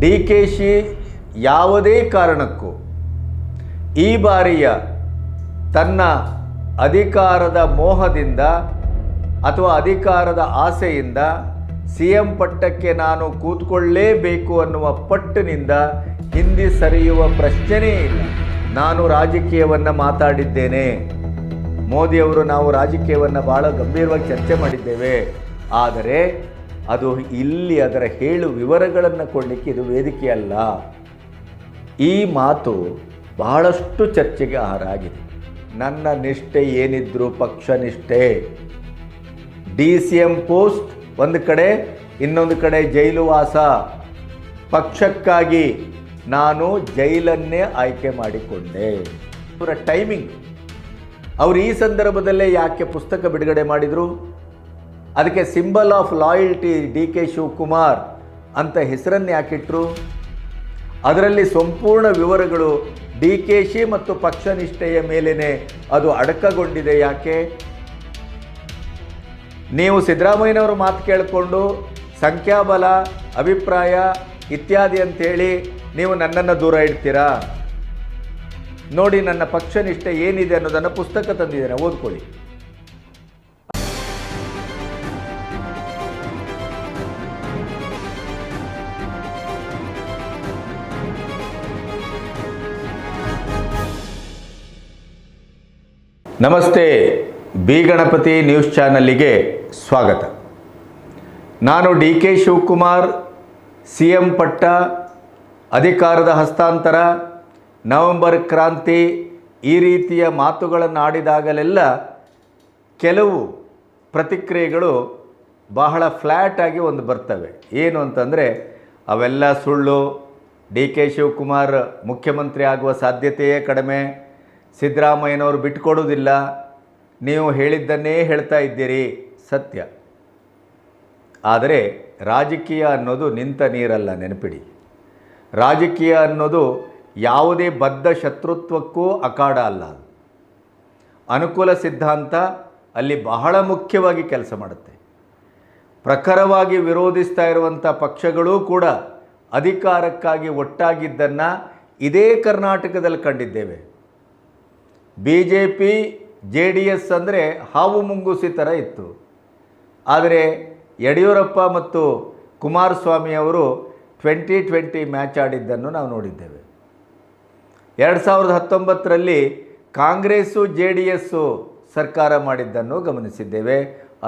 D K she ಯಾವುದೇ ಕಾರಣಕ್ಕೂ ಈ ಬಾರಿಯ ತನ್ನ ಅಧಿಕಾರದ ಮೋಹದಿಂದ ಅಥವಾ ಅಧಿಕಾರದ ಆಸೆಯಿಂದ ಸಿ ಎಂ ಪಟ್ಟಕ್ಕೆ ನಾನು ಕೂತ್ಕೊಳ್ಳೇಬೇಕು ಅನ್ನುವ ಪಟ್ಟಿನಿಂದ ಹಿಂದೆ ಸರಿಯುವ ಪ್ರಶ್ನೆಯೇ ಇಲ್ಲ. ನಾನು ರಾಜಕೀಯವನ್ನು ಮಾತಾಡಿದ್ದೇನೆ. ಮೋದಿಯವರು ನಾವು ರಾಜಕೀಯವನ್ನು ಭಾಳ ಗಂಭೀರವಾಗಿ ಚರ್ಚೆ ಮಾಡಿದ್ದೇವೆ. ಆದರೆ ಅದು ಇಲ್ಲಿ ಅದರ ಹೇಳು ವಿವರಗಳನ್ನು ಕೊಡಲಿಕ್ಕೆ ಇದು ವೇದಿಕೆ ಅಲ್ಲ. ಈ ಮಾತು ಬಹಳಷ್ಟು ಚರ್ಚೆಗೆ ಆಹಾರಾಗಿದೆ ನನ್ನ ನಿಷ್ಠೆ ಏನಿದ್ರು ಪಕ್ಷ ನಿಷ್ಠೆ. ಡಿ ಸಿ ಎಂ ಪೋಸ್ಟ್ ಒಂದು ಕಡೆ, ಇನ್ನೊಂದು ಕಡೆ ಜೈಲು ವಾಸ. ಪಕ್ಷಕ್ಕಾಗಿ ನಾನು ಜೈಲನ್ನೇ ಆಯ್ಕೆ ಮಾಡಿಕೊಂಡೆ. ಅವರ ಟೈಮಿಂಗ್ ಅವರು ಈ ಸಂದರ್ಭದಲ್ಲೇ ಯಾಕೆ ಪುಸ್ತಕ ಬಿಡುಗಡೆ ಮಾಡಿದರು? ಅದಕ್ಕೆ symbol of loyalty D K Shivakumar ಅಂತ ಹೆಸರನ್ನು ಯಾಕಿಟ್ರು ಅದರಲ್ಲಿ ಸಂಪೂರ್ಣ ವಿವರಗಳು ಡಿ ಕೆ ಶಿ ಮತ್ತು ಪಕ್ಷನಿಷ್ಠೆಯ ಮೇಲೇ ಅದು ಅಡಕಗೊಂಡಿದೆ ಯಾಕೆ? ನೀವು ಸಿದ್ದರಾಮಯ್ಯನವರು ಮಾತು ಕೇಳಿಕೊಂಡು ಸಂಖ್ಯಾಬಲ, ಅಭಿಪ್ರಾಯ ಇತ್ಯಾದಿ ಅಂತೇಳಿ ನೀವು ನನ್ನನ್ನು ದೂರ ಇಡ್ತೀರಾ? ನೋಡಿ ನನ್ನ ಪಕ್ಷನಿಷ್ಠೆ ಏನಿದೆ ಅನ್ನೋದನ್ನು ಪುಸ್ತಕ ತಂದಿದ್ದೇನೆ, ಓದ್ಕೊಳ್ಳಿ. ನಮಸ್ತೆ, ಬಿ ಗಣಪತಿ ನ್ಯೂಸ್ ಚಾನಲ್ಲಿಗೆ ಸ್ವಾಗತ. ನಾನು D K Shivakumar C M ಪಟ್ಟ, ಅಧಿಕಾರದ ಹಸ್ತಾಂತರ, ನವೆಂಬರ್ ಕ್ರಾಂತಿ ಈ ರೀತಿಯ ಮಾತುಗಳನ್ನು ಆಡಿದಾಗಲೆಲ್ಲ ಕೆಲವು ಪ್ರತಿಕ್ರಿಯೆಗಳು ಬಹಳ ಫ್ಲ್ಯಾಟಾಗಿ ಒಂದು ಬರ್ತವೆ. ಏನು ಅಂತಂದರೆ, ಅವೆಲ್ಲ ಸುಳ್ಳು, ಡಿ ಕೆ ಶಿವಕುಮಾರ್ ಮುಖ್ಯಮಂತ್ರಿ ಆಗುವ ಸಾಧ್ಯತೆಯೇ ಕಡಿಮೆ ಸಿದ್ದರಾಮಯ್ಯನವರು ಬಿಟ್ಕೊಡೋದಿಲ್ಲ ನೀವು ಹೇಳಿದ್ದನ್ನೇ ಹೇಳ್ತಾ ಇದ್ದೀರಿ. ಸತ್ಯ. ಆದರೆ ರಾಜಕೀಯ ಅನ್ನೋದು ನಿಂತ ನೀರಲ್ಲ, ನೆನಪಿಡಿ. ರಾಜಕೀಯ ಅನ್ನೋದು ಯಾವುದೇ ಬದ್ಧ ಶತ್ರುತ್ವಕ್ಕೂ ಅಖಾಡ ಅಲ್ಲ. ಅನುಕೂಲ ಸಿದ್ಧಾಂತ ಅಲ್ಲಿ ಬಹಳ ಮುಖ್ಯವಾಗಿ ಕೆಲಸ ಮಾಡುತ್ತೆ. ಪ್ರಖರವಾಗಿ ವಿರೋಧಿಸ್ತಾ ಇರುವಂಥ ಪಕ್ಷಗಳೂ ಕೂಡ ಅಧಿಕಾರಕ್ಕಾಗಿ ಒಟ್ಟಾಗಿದ್ದನ್ನು ಇದೇ ಕರ್ನಾಟಕದಲ್ಲಿ ಕಂಡಿದ್ದೇವೆ. B J P J D S ಅಂದರೆ ಹಾವು ಮುಂಗುಸಿ ಥರ ಇತ್ತು. ಆದರೆ ಯಡಿಯೂರಪ್ಪ ಮತ್ತು ಕುಮಾರಸ್ವಾಮಿ ಅವರು ಟ್ವೆಂಟಿ ಟ್ವೆಂಟಿ ಮ್ಯಾಚ್ ಆಡಿದ್ದನ್ನು ನಾವು ನೋಡಿದ್ದೇವೆ. ಎರಡು ಸಾವಿರದ ಹತ್ತೊಂಬತ್ತರಲ್ಲಿ ಕಾಂಗ್ರೆಸ್ಸು, ಜೆ ಡಿ ಎಸ್ಸು ಸರ್ಕಾರ ಮಾಡಿದ್ದನ್ನು ಗಮನಿಸಿದ್ದೇವೆ.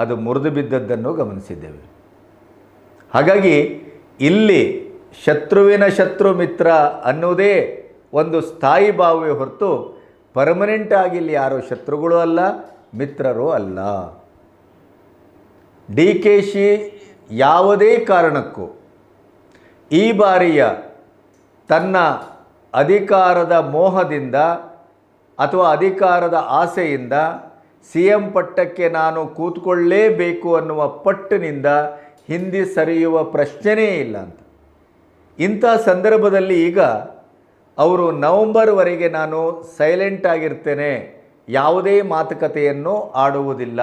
ಅದು ಮುರಿದು ಬಿದ್ದದ್ದನ್ನು ಗಮನಿಸಿದ್ದೇವೆ. ಹಾಗಾಗಿ ಇಲ್ಲಿ ಶತ್ರುವಿನ ಶತ್ರು ಮಿತ್ರ ಅನ್ನುವುದೇ ಒಂದು ಸ್ಥಾಯಿ ಭಾವವೇ ಹೊರತು ಪರ್ಮನೆಂಟ್ ಇಲ್ಲಿ ಯಾರೋ ಶತ್ರುಗಳು ಅಲ್ಲ, ಮಿತ್ರರು ಅಲ್ಲ. ಡಿ ಕೆ ಶಿ ಯಾವುದೇ ಕಾರಣಕ್ಕೂ ಈ ಬಾರಿಯ ತನ್ನ ಅಧಿಕಾರದ ಮೋಹದಿಂದ ಅಥವಾ ಅಧಿಕಾರದ ಆಸೆಯಿಂದ ಸಿ ಎಂ ಪಟ್ಟಕ್ಕೆ ನಾನು ಕೂತ್ಕೊಳ್ಳೇಬೇಕು ಅನ್ನುವ ಪಟ್ಟಿನಿಂದ ಹಿಂದೆ ಸರಿಯುವ ಪ್ರಶ್ನೆಯೇ ಇಲ್ಲ ಅಂತ. ಇಂಥ ಸಂದರ್ಭದಲ್ಲಿ ಈಗ ಅವರು ನವಂಬರ್ವರೆಗೆ ನಾನು ಸೈಲೆಂಟ್ ಆಗಿರ್ತೇನೆ. ಯಾವುದೇ ಮಾತುಕತೆಯನ್ನು ಆಡುವುದಿಲ್ಲ.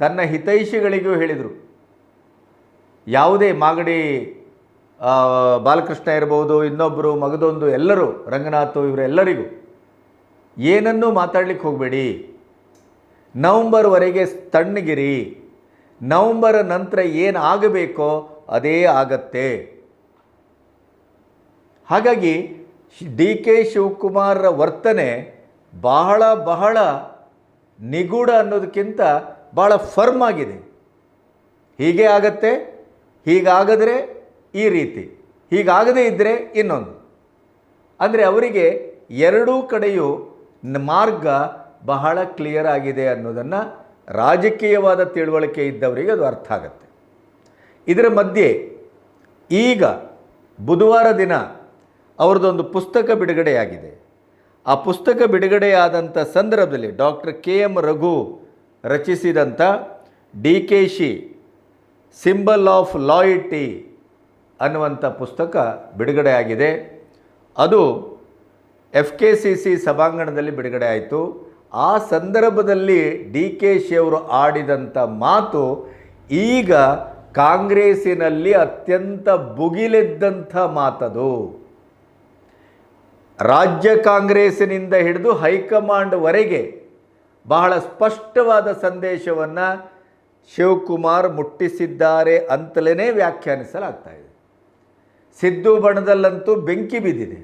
ತನ್ನ ಹಿತೈಷಿಗಳಿಗೂ ಹೇಳಿದರು. ಯಾವುದೇ ಮಾಗಡಿ ಬಾಲಕೃಷ್ಣ ಇರ್ಬೋದು ಇನ್ನೊಬ್ಬರು ಮಗದೊಂದು ಎಲ್ಲರೂ, ರಂಗನಾಥ್ ಇವರೆಲ್ಲರಿಗೂ ಏನನ್ನೂ ಮಾತಾಡ್ಲಿಕ್ಕೆ ಹೋಗಬೇಡಿ. ನವಂಬರ್ವರೆಗೆ ತಣ್ಣಗಿರಿ. ನವಂಬರ್ ನಂತರ ಏನು ಆಗಬೇಕೋ ಅದೇ ಆಗತ್ತೆ. ಹಾಗಾಗಿ ಡಿ ಕೆ ಶಿವಕುಮಾರ್ರ ವರ್ತನೆ ಬಹಳ ಬಹಳ ನಿಗೂಢ ಅನ್ನೋದಕ್ಕಿಂತ ಭಾಳ ಫರ್ಮ್ ಆಗಿದೆ. ಹೀಗೆ ಆಗತ್ತೆ, ಹೀಗಾಗದ್ರೆ ಈ ರೀತಿ, ಹೀಗಾಗದೇ ಇದ್ದರೆ ಇನ್ನೊಂದು. ಅಂದರೆ ಅವರಿಗೆ ಎರಡೂ ಕಡೆಯೂ ಮಾರ್ಗ ಬಹಳ ಕ್ಲಿಯರ್ ಆಗಿದೆ ಅನ್ನೋದನ್ನು ರಾಜಕೀಯವಾದ ತಿಳುವಳಿಕೆ ಇದ್ದವರಿಗೆ ಅದು ಅರ್ಥ ಆಗುತ್ತೆ. ಇದರ ಮಧ್ಯೆ ಈಗ ಬುಧವಾರ ದಿನ ಅವ್ರದ್ದೊಂದು ಪುಸ್ತಕ ಬಿಡುಗಡೆಯಾಗಿದೆ. ಆ ಪುಸ್ತಕ ಬಿಡುಗಡೆಯಾದಂಥ ಸಂದರ್ಭದಲ್ಲಿ doctor K M Raghu ರಚಿಸಿದಂಥ D K Shi symbol of loyalty ಅನ್ನುವಂಥ ಪುಸ್ತಕ ಬಿಡುಗಡೆಯಾಗಿದೆ. ಅದು ಎಫ್ ಕೆ ಸಿ ಸಿ ಸಭಾಂಗಣದಲ್ಲಿ ಬಿಡುಗಡೆ ಆಯಿತು ಆ ಸಂದರ್ಭದಲ್ಲಿ ಡಿ ಕೆ ಶಿ ಅವರು ಆಡಿದಂಥ ಮಾತು ಈಗ ಕಾಂಗ್ರೆಸ್ಸಿನಲ್ಲಿ ಅತ್ಯಂತ ಭುಗಿಲೆದ್ದಂಥ ಮಾತದು. ರಾಜ್ಯ ಕಾಂಗ್ರೆಸ್ಸಿನಿಂದ ಹಿಡಿದು ಹೈಕಮಾಂಡ್ವರೆಗೆ ಬಹಳ ಸ್ಪಷ್ಟವಾದ ಸಂದೇಶವನ್ನು ಶಿವಕುಮಾರ್ ಮುಟ್ಟಿಸಿದ್ದಾರೆ ಅಂತಲೇ ವ್ಯಾಖ್ಯಾನಿಸಲಾಗ್ತಾ ಇದೆ. ಸಿದ್ದು ಬಣದಲ್ಲಂತೂ ಬೆಂಕಿ ಬಿದ್ದಿದೆ.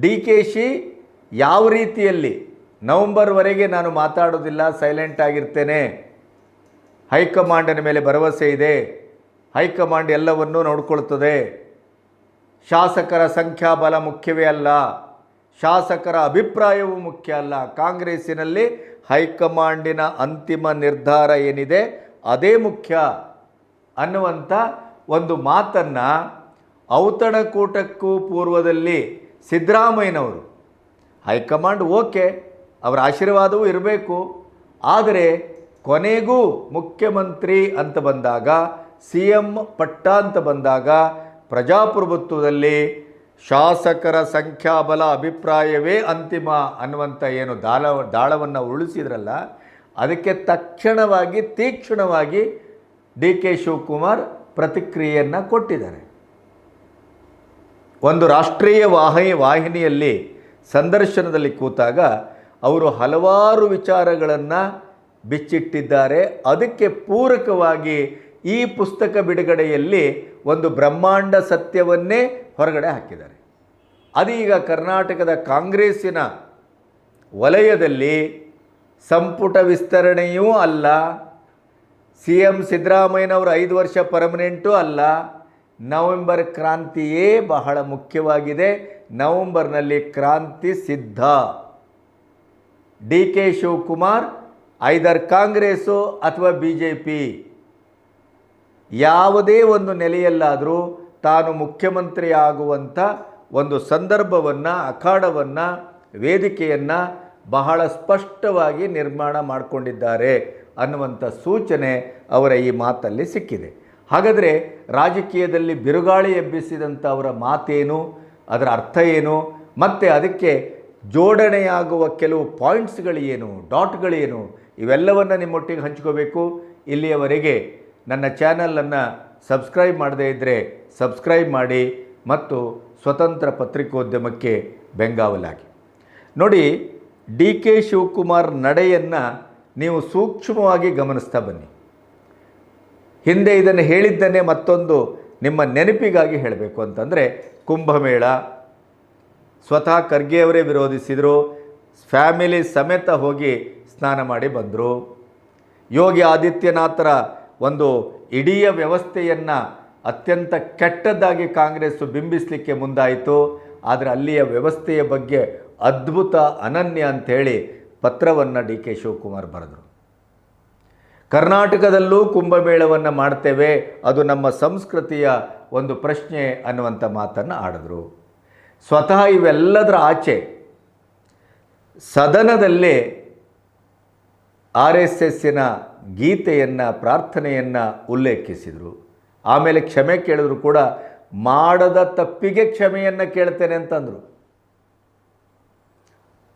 ಡಿ ಕೆ ಶಿ ಯಾವ ರೀತಿಯಲ್ಲಿ ನವಂಬರ್ವರೆಗೆ ನಾನು ಮಾತಾಡೋದಿಲ್ಲ, ಸೈಲೆಂಟ್ ಆಗಿರ್ತೇನೆ, ಹೈಕಮಾಂಡಿನ ಮೇಲೆ ಭರವಸೆ ಇದೆ, ಹೈಕಮಾಂಡ್ ಎಲ್ಲವನ್ನೂ ನೋಡ್ಕೊಳ್ತದೆ ಶಾಸಕರ ಸಂಖ್ಯಾಬಲ ಮುಖ್ಯವೇ ಅಲ್ಲ, ಶಾಸಕರ ಅಭಿಪ್ರಾಯವೂ ಮುಖ್ಯ ಅಲ್ಲ. ಕಾಂಗ್ರೆಸ್ಸಿನಲ್ಲಿ ಹೈಕಮಾಂಡಿನ ಅಂತಿಮ ನಿರ್ಧಾರ ಏನಿದೆ, ಅದೇ ಮುಖ್ಯ ಅನ್ನುವಂಥ ಒಂದು ಮಾತನ್ನು ಔತಣಕೂಟಕ್ಕೂ ಪೂರ್ವದಲ್ಲಿ ಸಿದ್ದರಾಮಯ್ಯನವರು, ಹೈಕಮಾಂಡ್ ಓಕೆ, ಅವರ ಆಶೀರ್ವಾದವೂ ಇರಬೇಕು. ಆದರೆ ಕೊನೆಗೂ ಮುಖ್ಯಮಂತ್ರಿ ಅಂತ ಬಂದಾಗ, ಸಿ ಎಂ ಪಟ್ಟ ಅಂತ ಬಂದಾಗ ಪ್ರಜಾಪ್ರಭುತ್ವದಲ್ಲಿ ಶಾಸಕರ ಸಂಖ್ಯಾಬಲ ಅಭಿಪ್ರಾಯವೇ ಅಂತಿಮ ಅನ್ನುವಂಥ ಏನು ದಾಳ, ದಾಳವನ್ನು ಉರುಳಿಸಿದ್ರಲ್ಲ, ಅದಕ್ಕೆ ತಕ್ಷಣವಾಗಿ, ತೀಕ್ಷ್ಣವಾಗಿ ಡಿ ಕೆ ಶಿವಕುಮಾರ್ ಪ್ರತಿಕ್ರಿಯೆಯನ್ನು ಕೊಟ್ಟಿದ್ದಾರೆ. ಒಂದು ರಾಷ್ಟ್ರೀಯ ವಾಹಿ, ವಾಹಿನಿಯಲ್ಲಿ ಸಂದರ್ಶನದಲ್ಲಿ ಕೂತಾಗ ಅವರು ಹಲವಾರು ವಿಚಾರಗಳನ್ನು ಬಿಚ್ಚಿಟ್ಟಿದ್ದಾರೆ. ಅದಕ್ಕೆ ಪೂರಕವಾಗಿ ಈ ಪುಸ್ತಕ ಬಿಡುಗಡೆಯಲ್ಲಿ ಒಂದು ಬ್ರಹ್ಮಾಂಡ ಸತ್ಯವನ್ನೇ ಹೊರಗಡೆ ಹಾಕಿದ್ದಾರೆ. ಅದೀಗ ಕರ್ನಾಟಕದ ಕಾಂಗ್ರೆಸ್ಸಿನ ವಲಯದಲ್ಲಿ ಸಂಪುಟ ವಿಸ್ತರಣೆಯೂ ಅಲ್ಲ ಸಿ ಎಂ ಸಿದ್ದರಾಮಯ್ಯನವರು ಐದು ವರ್ಷ ಪರ್ಮನೆಂಟು ಅಲ್ಲ, ನವೆಂಬರ್ ಕ್ರಾಂತಿಯೇ ಬಹಳ ಮುಖ್ಯವಾಗಿದೆ, ನವೆಂಬರ್ನಲ್ಲಿ ಕ್ರಾಂತಿ ಸಿದ್ಧ. D K Shivakumar, either Congress ಅಥವಾ ಬಿ ಜೆ ಪಿ? ಯಾವುದೇ ಒಂದು ನೆಲೆಯಲ್ಲಾದರೂ ತಾನು ಮುಖ್ಯಮಂತ್ರಿ ಆಗುವಂಥ ಒಂದು ಸಂದರ್ಭವನ್ನು, ಅಖಾಡವನ್ನು, ವೇದಿಕೆಯನ್ನು ಬಹಳ ಸ್ಪಷ್ಟವಾಗಿ ನಿರ್ಮಾಣ ಮಾಡಿಕೊಂಡಿದ್ದಾರೆ ಅನ್ನುವಂಥ ಸೂಚನೆ ಅವರ ಈ ಮಾತಲ್ಲಿ ಸಿಕ್ಕಿದೆ. ಹಾಗಾದರೆ ರಾಜಕೀಯದಲ್ಲಿ ಬಿರುಗಾಳಿ ಎಬ್ಬಿಸಿದಂಥ ಅವರ ಮಾತೇನು, ಅದರ ಅರ್ಥ ಏನು, ಮತ್ತು ಅದಕ್ಕೆ ಜೋಡಣೆಯಾಗುವ ಕೆಲವು ಪಾಯಿಂಟ್ಸ್ಗಳೇನು, ಡಾಟ್ಗಳೇನು, ಇವೆಲ್ಲವನ್ನು ನಿಮ್ಮೊಟ್ಟಿಗೆ ಹಂಚ್ಕೋಬೇಕು. ಇಲ್ಲಿಯವರೆಗೆ ನನ್ನ ಚಾನಲನ್ನು ಸಬ್ಸ್ಕ್ರೈಬ್ ಮಾಡದೇ ಇದ್ದರೆ ಸಬ್ಸ್ಕ್ರೈಬ್ ಮಾಡಿ ಮತ್ತು ಸ್ವತಂತ್ರ ಪತ್ರಿಕೋದ್ಯಮಕ್ಕೆ ಬೆಂಗಾವಲಾಗಿ. ನೋಡಿ, ಡಿ ಕೆ ಶಿವಕುಮಾರ್ ನಡೆಯನ್ನು ನೀವು ಸೂಕ್ಷ್ಮವಾಗಿ ಗಮನಿಸ್ತಾ ಬನ್ನಿ. ಹಿಂದೆ ಇದನ್ನು ಹೇಳಿದ್ದನ್ನೇ ಮತ್ತೊಂದು ನಿಮ್ಮ ನೆನಪಿಗಾಗಿ ಹೇಳಬೇಕು ಅಂತಂದರೆ, ಕುಂಭಮೇಳ, ಸ್ವತಃ ಖರ್ಗೆಯವರೇ ವಿರೋಧಿಸಿದರು, ಫ್ಯಾಮಿಲಿ ಸಮೇತ ಹೋಗಿ ಸ್ನಾನ ಮಾಡಿ ಬಂದರು. ಯೋಗಿ ಆದಿತ್ಯನಾಥರ ಒಂದು ಇಡೀ ವ್ಯವಸ್ಥೆಯನ್ನು ಅತ್ಯಂತ ಕೆಟ್ಟದ್ದಾಗಿ ಕಾಂಗ್ರೆಸ್ಸು ಬಿಂಬಿಸಲಿಕ್ಕೆ ಮುಂದಾಯಿತು. ಆದರೆ ಅಲ್ಲಿಯ ವ್ಯವಸ್ಥೆಯ ಬಗ್ಗೆ ಅದ್ಭುತ ಅನನ್ಯ ಅಂಥೇಳಿ ಪತ್ರವನ್ನು ಡಿ ಕೆ ಶಿವಕುಮಾರ್ ಬರೆದರು. ಕರ್ನಾಟಕದಲ್ಲೂ ಕುಂಭಮೇಳವನ್ನು ಮಾಡ್ತೇವೆ, ಅದು ನಮ್ಮ ಸಂಸ್ಕೃತಿಯ ಒಂದು ಪ್ರಶ್ನೆ ಅನ್ನುವಂಥ ಮಾತನ್ನು ಆಡಿದ್ರು. ಸ್ವತಃ ಇವೆಲ್ಲದರ ಆಚೆ ಸದನದಲ್ಲೇ ಆರ್ ಎಸ್ ಎಸ್ಸಿನ ಗೀತೆಯನ್ನು, ಪ್ರಾರ್ಥನೆಯನ್ನು ಉಲ್ಲೇಖಿಸಿದರು. ಆಮೇಲೆ ಕ್ಷಮೆ ಕೇಳಿದ್ರು ಕೂಡ, ಮಾಡದ ತಪ್ಪಿಗೆ ಕ್ಷಮೆಯನ್ನು ಕೇಳ್ತೇನೆ ಅಂತಂದರು.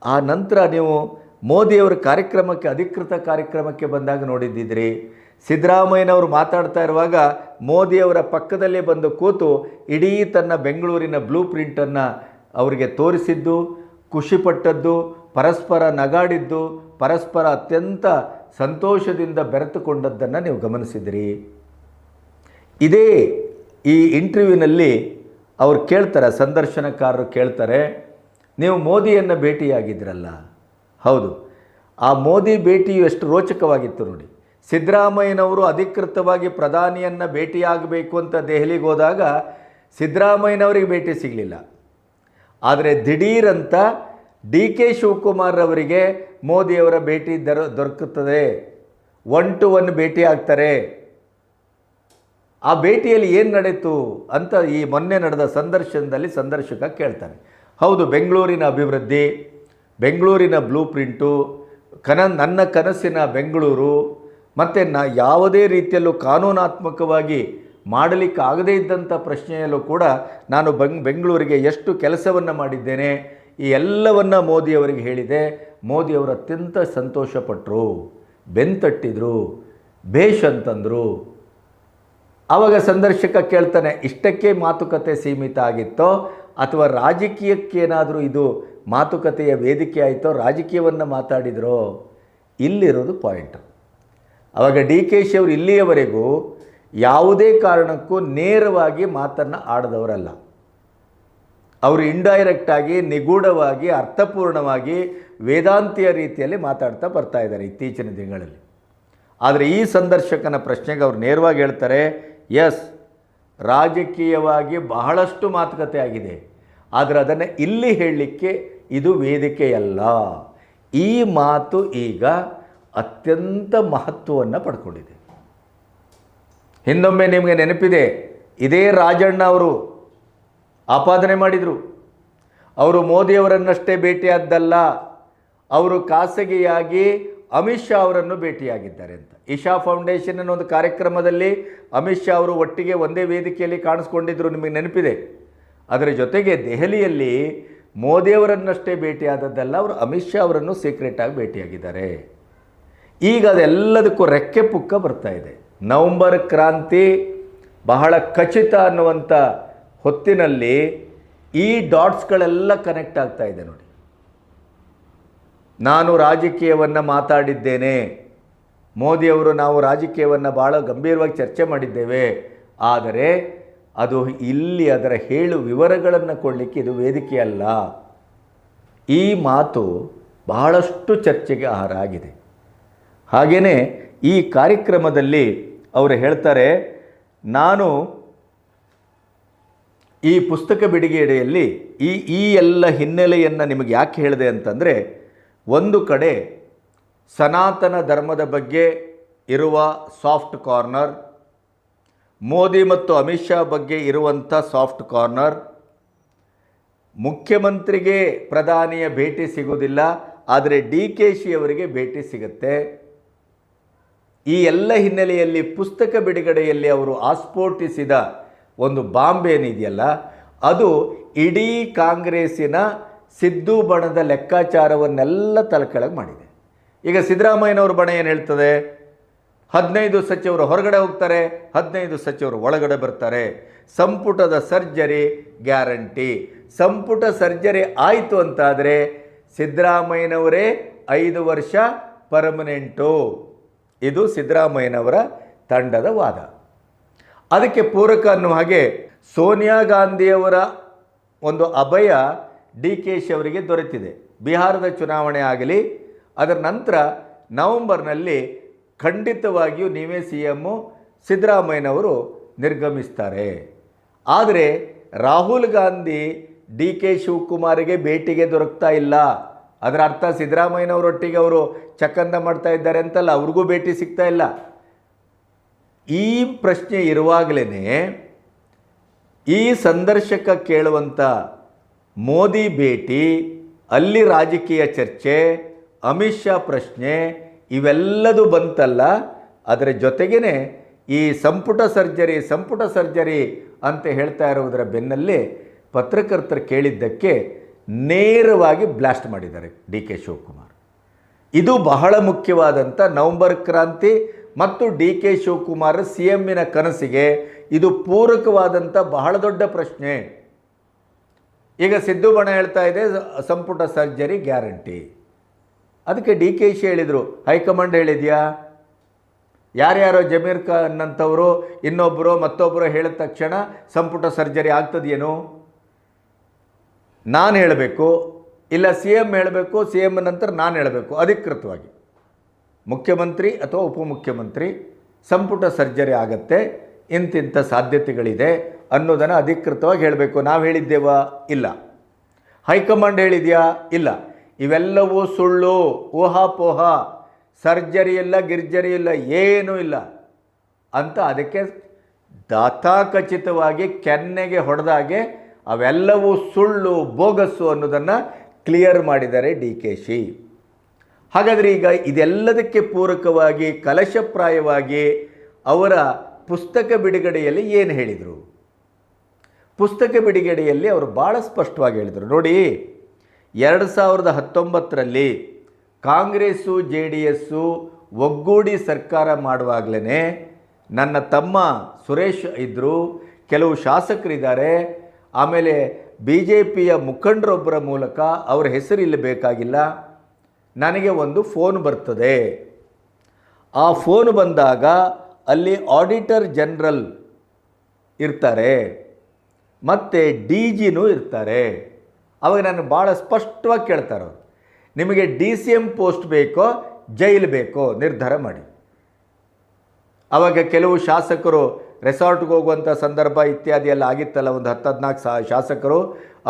ಆ ನಂತರ ನೀವು ಮೋದಿಯವರ ಕಾರ್ಯಕ್ರಮಕ್ಕೆ, ಅಧಿಕೃತ ಕಾರ್ಯಕ್ರಮಕ್ಕೆ ಬಂದಾಗ ನೋಡಿದ್ದಿದ್ರಿ. ಸಿದ್ದರಾಮಯ್ಯನವರು ಮಾತಾಡ್ತಾ ಇರುವಾಗ ಮೋದಿಯವರ ಪಕ್ಕದಲ್ಲೇ ಬಂದು ಕೂತು ಇಡೀ ತನ್ನ ಬೆಂಗಳೂರಿನ ಬ್ಲೂ ಪ್ರಿಂಟನ್ನು ಅವರಿಗೆ ತೋರಿಸಿದ್ದು ಖುಷಿಪಟ್ಟದ್ದು ಪರಸ್ಪರ ನಗಾಡಿದ್ದು, ಪರಸ್ಪರ ಅತ್ಯಂತ ಸಂತೋಷದಿಂದ ಬೆರೆತುಕೊಂಡದ್ದನ್ನು ನೀವು ಗಮನಿಸಿದಿರಿ. ಇದೇ ಈ ಇಂಟರ್ವ್ಯೂನಲ್ಲಿ ಅವ್ರು ಕೇಳ್ತಾರೆ, ಸಂದರ್ಶನಕಾರರು ಕೇಳ್ತಾರೆ, ನೀವು ಮೋದಿಯನ್ನು ಭೇಟಿಯಾಗಿದ್ರಲ್ಲ. ಹೌದು. ಆ ಮೋದಿ ಭೇಟಿಯು ಎಷ್ಟು ರೋಚಕವಾಗಿತ್ತು ನೋಡಿ. ಸಿದ್ದರಾಮಯ್ಯನವರು ಅಧಿಕೃತವಾಗಿ ಪ್ರಧಾನಿಯನ್ನು ಭೇಟಿಯಾಗಬೇಕು ಅಂತ ದೆಹಲಿಗೆ ಹೋದಾಗ ಸಿದ್ದರಾಮಯ್ಯನವರಿಗೆ ಭೇಟಿ ಸಿಗಲಿಲ್ಲ. ಆದರೆ ದಿಢೀರಂತ ಡಿ ಕೆ ಶಿವಕುಮಾರ್ ಅವರಿಗೆ ಮೋದಿಯವರ ಭೇಟಿ ದೊರ ದೊರಕುತ್ತದೆ. ಒನ್ ಟು ಒನ್ ಭೇಟಿ ಆಗ್ತಾರೆ. ಆ ಭೇಟಿಯಲ್ಲಿ ಏನು ನಡೀತು ಅಂತ ಈ ಮೊನ್ನೆ ನಡೆದ ಸಂದರ್ಶನದಲ್ಲಿ ಸಂದರ್ಶಕ ಕೇಳ್ತಾನೆ. ಹೌದು, ಬೆಂಗಳೂರಿನ ಅಭಿವೃದ್ಧಿ, ಬೆಂಗಳೂರಿನ ಬ್ಲೂ ಪ್ರಿಂಟು, ಕನ, ನನ್ನ ಕನಸಿನ ಬೆಂಗಳೂರು, ಮತ್ತು ನಾ, ಯಾವುದೇ ರೀತಿಯಲ್ಲೂ ಕಾನೂನಾತ್ಮಕವಾಗಿ ಮಾಡಲಿಕ್ಕಾಗದೇ ಇದ್ದಂಥ ಪ್ರಶ್ನೆಯಲ್ಲೂ ಕೂಡ ನಾನು ಬೆಂಗ್, ಬೆಂಗಳೂರಿಗೆ ಎಷ್ಟು ಕೆಲಸವನ್ನು ಮಾಡಿದ್ದೇನೆ ಈ ಎಲ್ಲವನ್ನು ಮೋದಿಯವರಿಗೆ ಹೇಳಿದೆ ಮೋದಿಯವರು ಅತ್ಯಂತ ಸಂತೋಷಪಟ್ಟರು ಬೆಂತಟ್ಟಿದ್ರು, ಭೇಷ್ ಅಂತಂದರು. ಆವಾಗ ಸಂದರ್ಶಕ ಕೇಳ್ತಾನೆ, ಇಷ್ಟಕ್ಕೆ ಮಾತುಕತೆ ಸೀಮಿತ ಆಗಿತ್ತೋ, ಅಥವಾ ರಾಜಕೀಯಕ್ಕೇನಾದರೂ ಇದು ಮಾತುಕತೆಯ ವೇದಿಕೆ ಆಯಿತೋ, ರಾಜಕೀಯವನ್ನು ಮಾತಾಡಿದ್ರೋ, ಇಲ್ಲಿರೋದು ಪಾಯಿಂಟ್. ಆವಾಗ ಡಿ ಕೆ ಶಿ ಅವರು ಇಲ್ಲಿಯವರೆಗೂ ಯಾವುದೇ ಕಾರಣಕ್ಕೂ ನೇರವಾಗಿ ಮಾತನ್ನು ಆಡದವರಲ್ಲ. ಅವರು ಇಂಡೈರೆಕ್ಟ್ ಆಗಿ, ನಿಗೂಢವಾಗಿ, ಅರ್ಥಪೂರ್ಣವಾಗಿ ವೇದಾಂತಿಯ ರೀತಿಯಲ್ಲಿ ಮಾತಾಡ್ತಾ ಬರ್ತಾ ಇದ್ದಾರೆ ಇತ್ತೀಚಿನ ದಿನಗಳಲ್ಲಿ. ಆದರೆ ಈ ಸಂದರ್ಶಕನ ಪ್ರಶ್ನೆಗೆ ಅವರು ನೇರವಾಗಿ ಹೇಳ್ತಾರೆ ಎಸ್ ರಾಜಕೀಯವಾಗಿ ಬಹಳಷ್ಟು ಮಾತುಕತೆ ಆಗಿದೆ. ಆದರೆ ಅದನ್ನು ಇಲ್ಲಿ ಹೇಳಲಿಕ್ಕೆ ಇದು ವೇದಿಕೆಯಲ್ಲ. ಈ ಮಾತು ಈಗ ಅತ್ಯಂತ ಮಹತ್ವವನ್ನು ಪಡ್ಕೊಂಡಿದೆ. ಹಿಂದೊಮ್ಮೆ ನಿಮಗೆ ನೆನಪಿದೆ, ಇದೇ ರಾಜಣ್ಣ ಅವರು ಆಪಾದನೆ ಮಾಡಿದರು. ಅವರು ಮೋದಿಯವರನ್ನಷ್ಟೇ ಭೇಟಿಯಾದ್ದಲ್ಲ, ಅವರು ಖಾಸಗಿಯಾಗಿ ಅಮಿತ್ ಶಾ ಅವರನ್ನು ಭೇಟಿಯಾಗಿದ್ದಾರೆ ಅಂತ. ಇಶಾ ಫೌಂಡೇಶನ್ ಅನ್ನೋ ಒಂದು ಕಾರ್ಯಕ್ರಮದಲ್ಲಿ ಅಮಿತ್ ಶಾ ಅವರು ಒಟ್ಟಿಗೆ ಒಂದೇ ವೇದಿಕೆಯಲ್ಲಿ ಕಾಣಿಸ್ಕೊಂಡಿದ್ದರು ನಿಮಗೆ ನೆನಪಿದೆ? ಅದರ ಜೊತೆಗೆ ದೆಹಲಿಯಲ್ಲಿ ಮೋದಿಯವರನ್ನಷ್ಟೇ ಭೇಟಿಯಾದದ್ದಲ್ಲ, ಅವರು ಅಮಿತ್ ಶಾ ಅವರನ್ನು ಸೀಕ್ರೆಟಾಗಿ ಭೇಟಿಯಾಗಿದ್ದಾರೆ. ಈಗ ಅದೆಲ್ಲದಕ್ಕೂ ರೆಕ್ಕೆ ಪುಕ್ಕ ಬರ್ತಾ ಇದೆ. ನವಂಬರ್ ಕ್ರಾಂತಿ ಬಹಳ ಖಚಿತ ಅನ್ನುವಂಥ ಹೊತ್ತಿನಲ್ಲಿ ಈ ಡಾಟ್ಸ್ಗಳೆಲ್ಲ ಕನೆಕ್ಟ್ ಆಗ್ತಾ ಇದೆ ನೋಡಿ. ನಾನು ರಾಜಕೀಯವನ್ನು ಮಾತಾಡಿದ್ದೇನೆ. ಮೋದಿಯವರು ನಾವು ರಾಜಕೀಯವನ್ನು ಭಾಳ ಗಂಭೀರವಾಗಿ ಚರ್ಚೆ ಮಾಡಿದ್ದೇವೆ. ಆದರೆ ಅದು ಇಲ್ಲಿ ಅದರ ಹೇಳು ವಿವರಗಳನ್ನು ಕೊಡಲಿಕ್ಕೆ ಇದು ವೇದಿಕೆ ಅಲ್ಲ. ಈ ಮಾತು ಬಹಳಷ್ಟು ಚರ್ಚೆಗೆ ಆಹಾರ ಆಗಿದೆ. ಹಾಗೆಯೇ ಈ ಕಾರ್ಯಕ್ರಮದಲ್ಲಿ ಅವರು ಹೇಳ್ತಾರೆ, ನಾನು ಈ ಪುಸ್ತಕ ಬಿಡುಗಡೆಯಲ್ಲಿ ಈ ಈ ಎಲ್ಲ ಹಿನ್ನೆಲೆಯನ್ನು ನಿಮಗೆ ಯಾಕೆ ಹೇಳಿದೆ ಅಂತಂದರೆ, ಒಂದು ಕಡೆ ಸನಾತನ ಧರ್ಮದ ಬಗ್ಗೆ ಇರುವ ಸಾಫ್ಟ್ ಕಾರ್ನರ್, ಮೋದಿ ಮತ್ತು ಅಮಿತ್ ಶಾ ಬಗ್ಗೆ ಇರುವಂಥ ಸಾಫ್ಟ್ ಕಾರ್ನರ್, ಮುಖ್ಯಮಂತ್ರಿಗೆ ಪ್ರಧಾನಿಯ ಭೇಟಿ ಸಿಗೋದಿಲ್ಲ ಆದರೆ ಡಿ ಕೆ ಶಿ ಅವರಿಗೆ ಭೇಟಿ ಸಿಗುತ್ತೆ. ಈ ಎಲ್ಲ ಹಿನ್ನೆಲೆಯಲ್ಲಿ ಪುಸ್ತಕ ಬಿಡುಗಡೆಯಲ್ಲಿ ಅವರು ಆಸ್ಫೋಟಿಸಿದ ಒಂದು ಬಾಂಬ್ ಏನಿದೆಯಲ್ಲ, ಅದು ಇಡೀ ಕಾಂಗ್ರೆಸ್ಸಿನ ಸಿದ್ದು ಬಣದ ಲೆಕ್ಕಾಚಾರವನ್ನೆಲ್ಲ ತಲೆಕೆಳಗೆ ಮಾಡಿದೆ. ಈಗ ಸಿದ್ದರಾಮಯ್ಯನವ್ರ ಬಣ ಏನು ಹೇಳ್ತದೆ? ಹದಿನೈದು ಸಚಿವರು ಹೊರಗಡೆ ಹೋಗ್ತಾರೆ, ಹದಿನೈದು ಸಚಿವರು ಒಳಗಡೆ ಬರ್ತಾರೆ. ಸಂಪುಟದ ಸರ್ಜರಿ ಗ್ಯಾರಂಟಿ. ಸಂಪುಟ ಸರ್ಜರಿ ಆಯಿತು ಅಂತಾದರೆ ಸಿದ್ದರಾಮಯ್ಯನವರೇ ಐದು ವರ್ಷ ಪರ್ಮನೆಂಟು. ಇದು ಸಿದ್ದರಾಮಯ್ಯನವರ ತಂಡದ ವಾದ. ಅದಕ್ಕೆ ಪೂರಕ ಅನ್ನುವ ಹಾಗೆ ಸೋನಿಯಾ ಗಾಂಧಿಯವರ ಒಂದು ಅಭಯ ಡಿ ಕೆ ಶಿ ಅವರಿಗೆ ದೊರೆತಿದೆ. ಬಿಹಾರದ ಚುನಾವಣೆ ಆಗಲಿ, ಅದರ ನಂತರ ನವೆಂಬರ್ನಲ್ಲಿ ಖಂಡಿತವಾಗಿಯೂ ನೀವೇ ಸಿ ಎಮ್ಮು ಸಿದ್ದರಾಮಯ್ಯನವರು ನಿರ್ಗಮಿಸ್ತಾರೆ. ಆದರೆ ರಾಹುಲ್ ಗಾಂಧಿ ಡಿ ಕೆ ಶಿವಕುಮಾರಿಗೆ ಭೇಟಿಗೆ ದೊರಕ್ತಾ ಇಲ್ಲ. ಅದರ ಅರ್ಥ ಸಿದ್ದರಾಮಯ್ಯನವರೊಟ್ಟಿಗೆ ಅವರು ಚಕ್ಕಂದ ಮಾಡ್ತಾ ಇದ್ದಾರೆ ಅಂತಲ್ಲ, ಅವ್ರಿಗೂ ಭೇಟಿ ಸಿಗ್ತಾ ಇಲ್ಲ. ಈ ಪ್ರಶ್ನೆ ಇರುವಾಗಲೇ ಈ ಸಂದರ್ಶಕ ಕೇಳುವಂಥ ಮೋದಿ ಭೇಟಿ, ಅಲ್ಲಿ ರಾಜಕೀಯ ಚರ್ಚೆ, ಅಮಿತ್ ಶಾ ಪ್ರಶ್ನೆ ಇವೆಲ್ಲದೂ ಬಂತಲ್ಲ, ಅದರ ಜೊತೆಗೇ ಈ ಸಂಪುಟ ಸರ್ಜರಿ ಸಂಪುಟ ಸರ್ಜರಿ ಅಂತ ಹೇಳ್ತಾ ಇರುವುದರ ಬೆನ್ನಲ್ಲಿ ಪತ್ರಕರ್ತರು ಕೇಳಿದ್ದಕ್ಕೆ ನೇರವಾಗಿ ಬ್ಲಾಸ್ಟ್ ಮಾಡಿದ್ದಾರೆ ಡಿ ಕೆ ಶಿವಕುಮಾರ್. ಇದು ಬಹಳ ಮುಖ್ಯವಾದಂಥ ನವಂಬರ್ ಕ್ರಾಂತಿ ಮತ್ತು ಡಿ ಕೆ ಶಿವಕುಮಾರ್ ಸಿ ಎಮ್ಮಿನ ಕನಸಿಗೆ ಇದು ಪೂರಕವಾದಂಥ ಬಹಳ ದೊಡ್ಡ ಪ್ರಶ್ನೆ. ಈಗ ಸಿದ್ದು ಬಣ ಹೇಳ್ತಾ ಇದೆ, ಸಂಪುಟ ಸರ್ಜರಿ ಗ್ಯಾರಂಟಿ. ಅದಕ್ಕೆ ಡಿ ಕೆ ಶಿ ಹೇಳಿದರು, ಹೈಕಮಾಂಡ್ ಹೇಳಿದ್ಯಾ? ಯಾರ್ಯಾರೋ ಜಮೀರ್ ಖಾನ್ ಅಂತವರು ಇನ್ನೊಬ್ಬರು ಮತ್ತೊಬ್ಬರು ಹೇಳಿದ ತಕ್ಷಣ ಸಂಪುಟ ಸರ್ಜರಿ ಆಗ್ತದೇನು? ನಾನು ಹೇಳಬೇಕು, ಇಲ್ಲ ಸಿ ಎಂ ಹೇಳಬೇಕು ಸಿ ಎಂ ನಂತರ ನಾನು ಹೇಳಬೇಕು, ಅಧಿಕೃತವಾಗಿ. ಮುಖ್ಯಮಂತ್ರಿ ಅಥವಾ ಉಪಮುಖ್ಯಮಂತ್ರಿ ಸಂಪುಟ ಸರ್ಜರಿ ಆಗತ್ತೆ ಇಂತಿಂಥ ಸಾಧ್ಯತೆಗಳಿದೆ ಅನ್ನೋದನ್ನು ಅಧಿಕೃತವಾಗಿ ಹೇಳಬೇಕು. ನಾವು ಹೇಳಿದ್ದೇವಾ? ಇಲ್ಲ. ಹೈಕಮಾಂಡ್ ಹೇಳಿದೆಯಾ? ಇಲ್ಲ. ಇವೆಲ್ಲವೂ ಸುಳ್ಳು, ಊಹಾಪೋಹ, ಸರ್ಜರಿ ಇಲ್ಲ, ಗಿರ್ಜರಿ ಇಲ್ಲ, ಏನೂ ಇಲ್ಲ ಅಂತ ಅದಕ್ಕೆ ದಾತಾಖಚಿತವಾಗಿ ಕೆನ್ನೆಗೆ ಹೊಡೆದಾಗೆ ಅವೆಲ್ಲವೂ ಸುಳ್ಳು, ಬೋಗಸ್ಸು ಅನ್ನೋದನ್ನು ಕ್ಲಿಯರ್ ಮಾಡಿದ್ದಾರೆ ಡಿ ಕೆ ಶಿ. ಹಾಗಾದರೆ ಈಗ ಇದೆಲ್ಲದಕ್ಕೆ ಪೂರಕವಾಗಿ, ಕಲಶಪ್ರಾಯವಾಗಿ ಅವರ ಪುಸ್ತಕ ಬಿಡುಗಡೆಯಲ್ಲಿ ಏನು ಹೇಳಿದರು? ಪುಸ್ತಕ ಬಿಡುಗಡೆಯಲ್ಲಿ ಅವರು ಭಾಳ ಸ್ಪಷ್ಟವಾಗಿ ಹೇಳಿದರು. ನೋಡಿ, ಎರಡು ಸಾವಿರದ ಹತ್ತೊಂಬತ್ತರಲ್ಲಿ ಕಾಂಗ್ರೆಸ್ಸು, ಜೆ ಡಿ ಎಸ್ಸು ಒಗ್ಗೂಡಿ ಸರ್ಕಾರ ಮಾಡುವಾಗಲೇ ನನ್ನ ತಮ್ಮ ಸುರೇಶ್ ಇದ್ದರು ಕೆಲವು ಶಾಸಕರಿದ್ದಾರೆ, ಆಮೇಲೆ ಬಿ ಜೆ ಪಿಯ ಮುಖಂಡರೊಬ್ಬರ ಮೂಲಕ ಅವರ ಹೆಸರಿಲ್ಲ ಬೇಕಾಗಿಲ್ಲ ನನಗೆ ಒಂದು ಫೋನ್ ಬರ್ತದೆ. ಆ ಫೋನ್ ಬಂದಾಗ ಅಲ್ಲಿ ಆಡಿಟರ್ ಜನರಲ್ ಇರ್ತಾರೆ. ಮತ್ತು ಡಿ ಜಿನೂ ಇರ್ತಾರೆ. ಅವಾಗ ನಾನು ಭಾಳ ಸ್ಪಷ್ಟವಾಗಿ ಕೇಳ್ತಾರೆ ಅವರು. ನಿಮಗೆ ಡಿ ಸಿ ಎಂ ಪೋಸ್ಟ್ ಬೇಕೋ, ಜೈಲು ಬೇಕೋ ನಿರ್ಧಾರ ಮಾಡಿ. ಆವಾಗ ಕೆಲವು ಶಾಸಕರು ರೆಸಾರ್ಟ್ಗೆ ಹೋಗುವಂಥ ಸಂದರ್ಭ ಇತ್ಯಾದಿ ಎಲ್ಲ ಆಗಿತ್ತಲ್ಲ, ಒಂದು ಹತ್ತು ಹದಿನಾಲ್ಕು ಸಾ ಶಾಸಕರು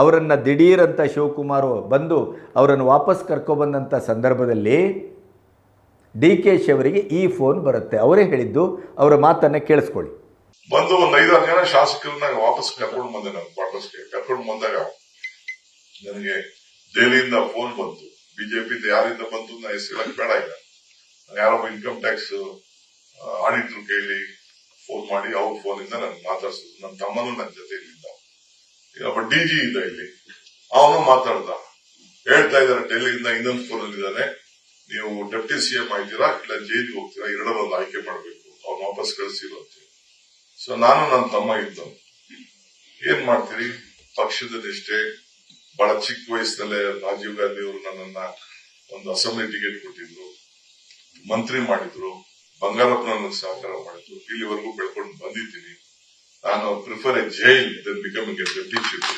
ಅವರನ್ನು ದಿಢೀರಂಥ ಶಿವಕುಮಾರ್ ಬಂದು ಅವರನ್ನು ವಾಪಸ್ ಕರ್ಕೊಬಂದಂಥ ಸಂದರ್ಭದಲ್ಲಿ ಡಿ ಕೆ ಶಿ ಅವರಿಗೆ ಈ ಫೋನ್ ಬರುತ್ತೆ. ಅವರೇ ಹೇಳಿದ್ದು, ಅವರ ಮಾತನ್ನು ಕೇಳಿಸ್ಕೊಳ್ಳಿ. ಬಂದು ಒಂದು ಐದಾರು ಜನ ಶಾಸಕರನ್ನ ವಾಪಸ್ ಕರ್ಕೊಂಡು ಬಂದೆ ನಾನು, ವಾಪಸ್ ಕರ್ಕೊಂಡು ಬಂದಾಗ ನನಗೆ ದೆಹಲಿಯಿಂದ ಫೋನ್ ಬಂತು. ಬಿಜೆಪಿಯಿಂದ ಯಾರಿಂದ ಬಂತು ನಾ ಹೆಸರು ಬೇಡ ಈಗ. ಯಾರೊಬ್ಬ ಇನ್ಕಮ್ ಟ್ಯಾಕ್ಸ್ ಆಡಿಟ್ರು ಕೇಳಿ ಫೋನ್ ಮಾಡಿ ಅವ್ರ ಫೋನ್ ಇಂದ ನಾನು ಮಾತಾಡ್ಸಿದ್ರು ನನ್ನ ತಮ್ಮನೂ ನನ್ನ ಜೊತೆ ಒಬ್ಬ ಡಿ ಜಿ ಇದ್ದ ಇಲ್ಲಿ. ಅವನು ಮಾತಾಡ್ದ. ಹೇಳ್ತಾ ಇದ್ದಾರೆ ಡೆಲ್ಲಿಯಿಂದ ಇನ್ನೊಂದು ಫೋನ್ ಅಲ್ಲಿ ಇದ್ದಾನೆ. ನೀವು ಡೆಪ್ಟಿ ಸಿ ಎಂ ಆಯ್ತೀರಾ ಇಲ್ಲ ಜೈಲಿಗೆ ಹೋಗ್ತೀರಾ? ಎರಡರಲ್ಲಿ ಆಯ್ಕೆ ಮಾಡಬೇಕು. ಅವ್ನು ವಾಪಸ್ ಅಂತ ಸೊ ನಾನು ನನ್ನ ತಮ್ಮ ಇದ್ದ. ಏನ್ ಮಾಡ್ತೀರಿ? ಪಕ್ಷದ ನಿಷ್ಠೆ ಬಹಳ ಚಿಕ್ಕ ವಯಸ್ಸಿನಲ್ಲೇ ರಾಜೀವ್ ಗಾಂಧಿ ಅವರು ನನ್ನನ್ನ ಒಂದು ಅಸೆಂಬ್ಲಿ ಟಿಕೆಟ್ ಕೊಟ್ಟಿದ್ರು. ಮಂತ್ರಿ ಮಾಡಿದ್ರು. ಬಂಗಾರಪ್ಪ ಸಹಕಾರ ಮಾಡಿದ್ರು. ಇಲ್ಲಿವರೆಗೂ ಬೆಳ್ಕೊಂಡು ಬಂದಿದ್ದೀನಿ. ನಾನು prefer a jail than becoming a deputy chief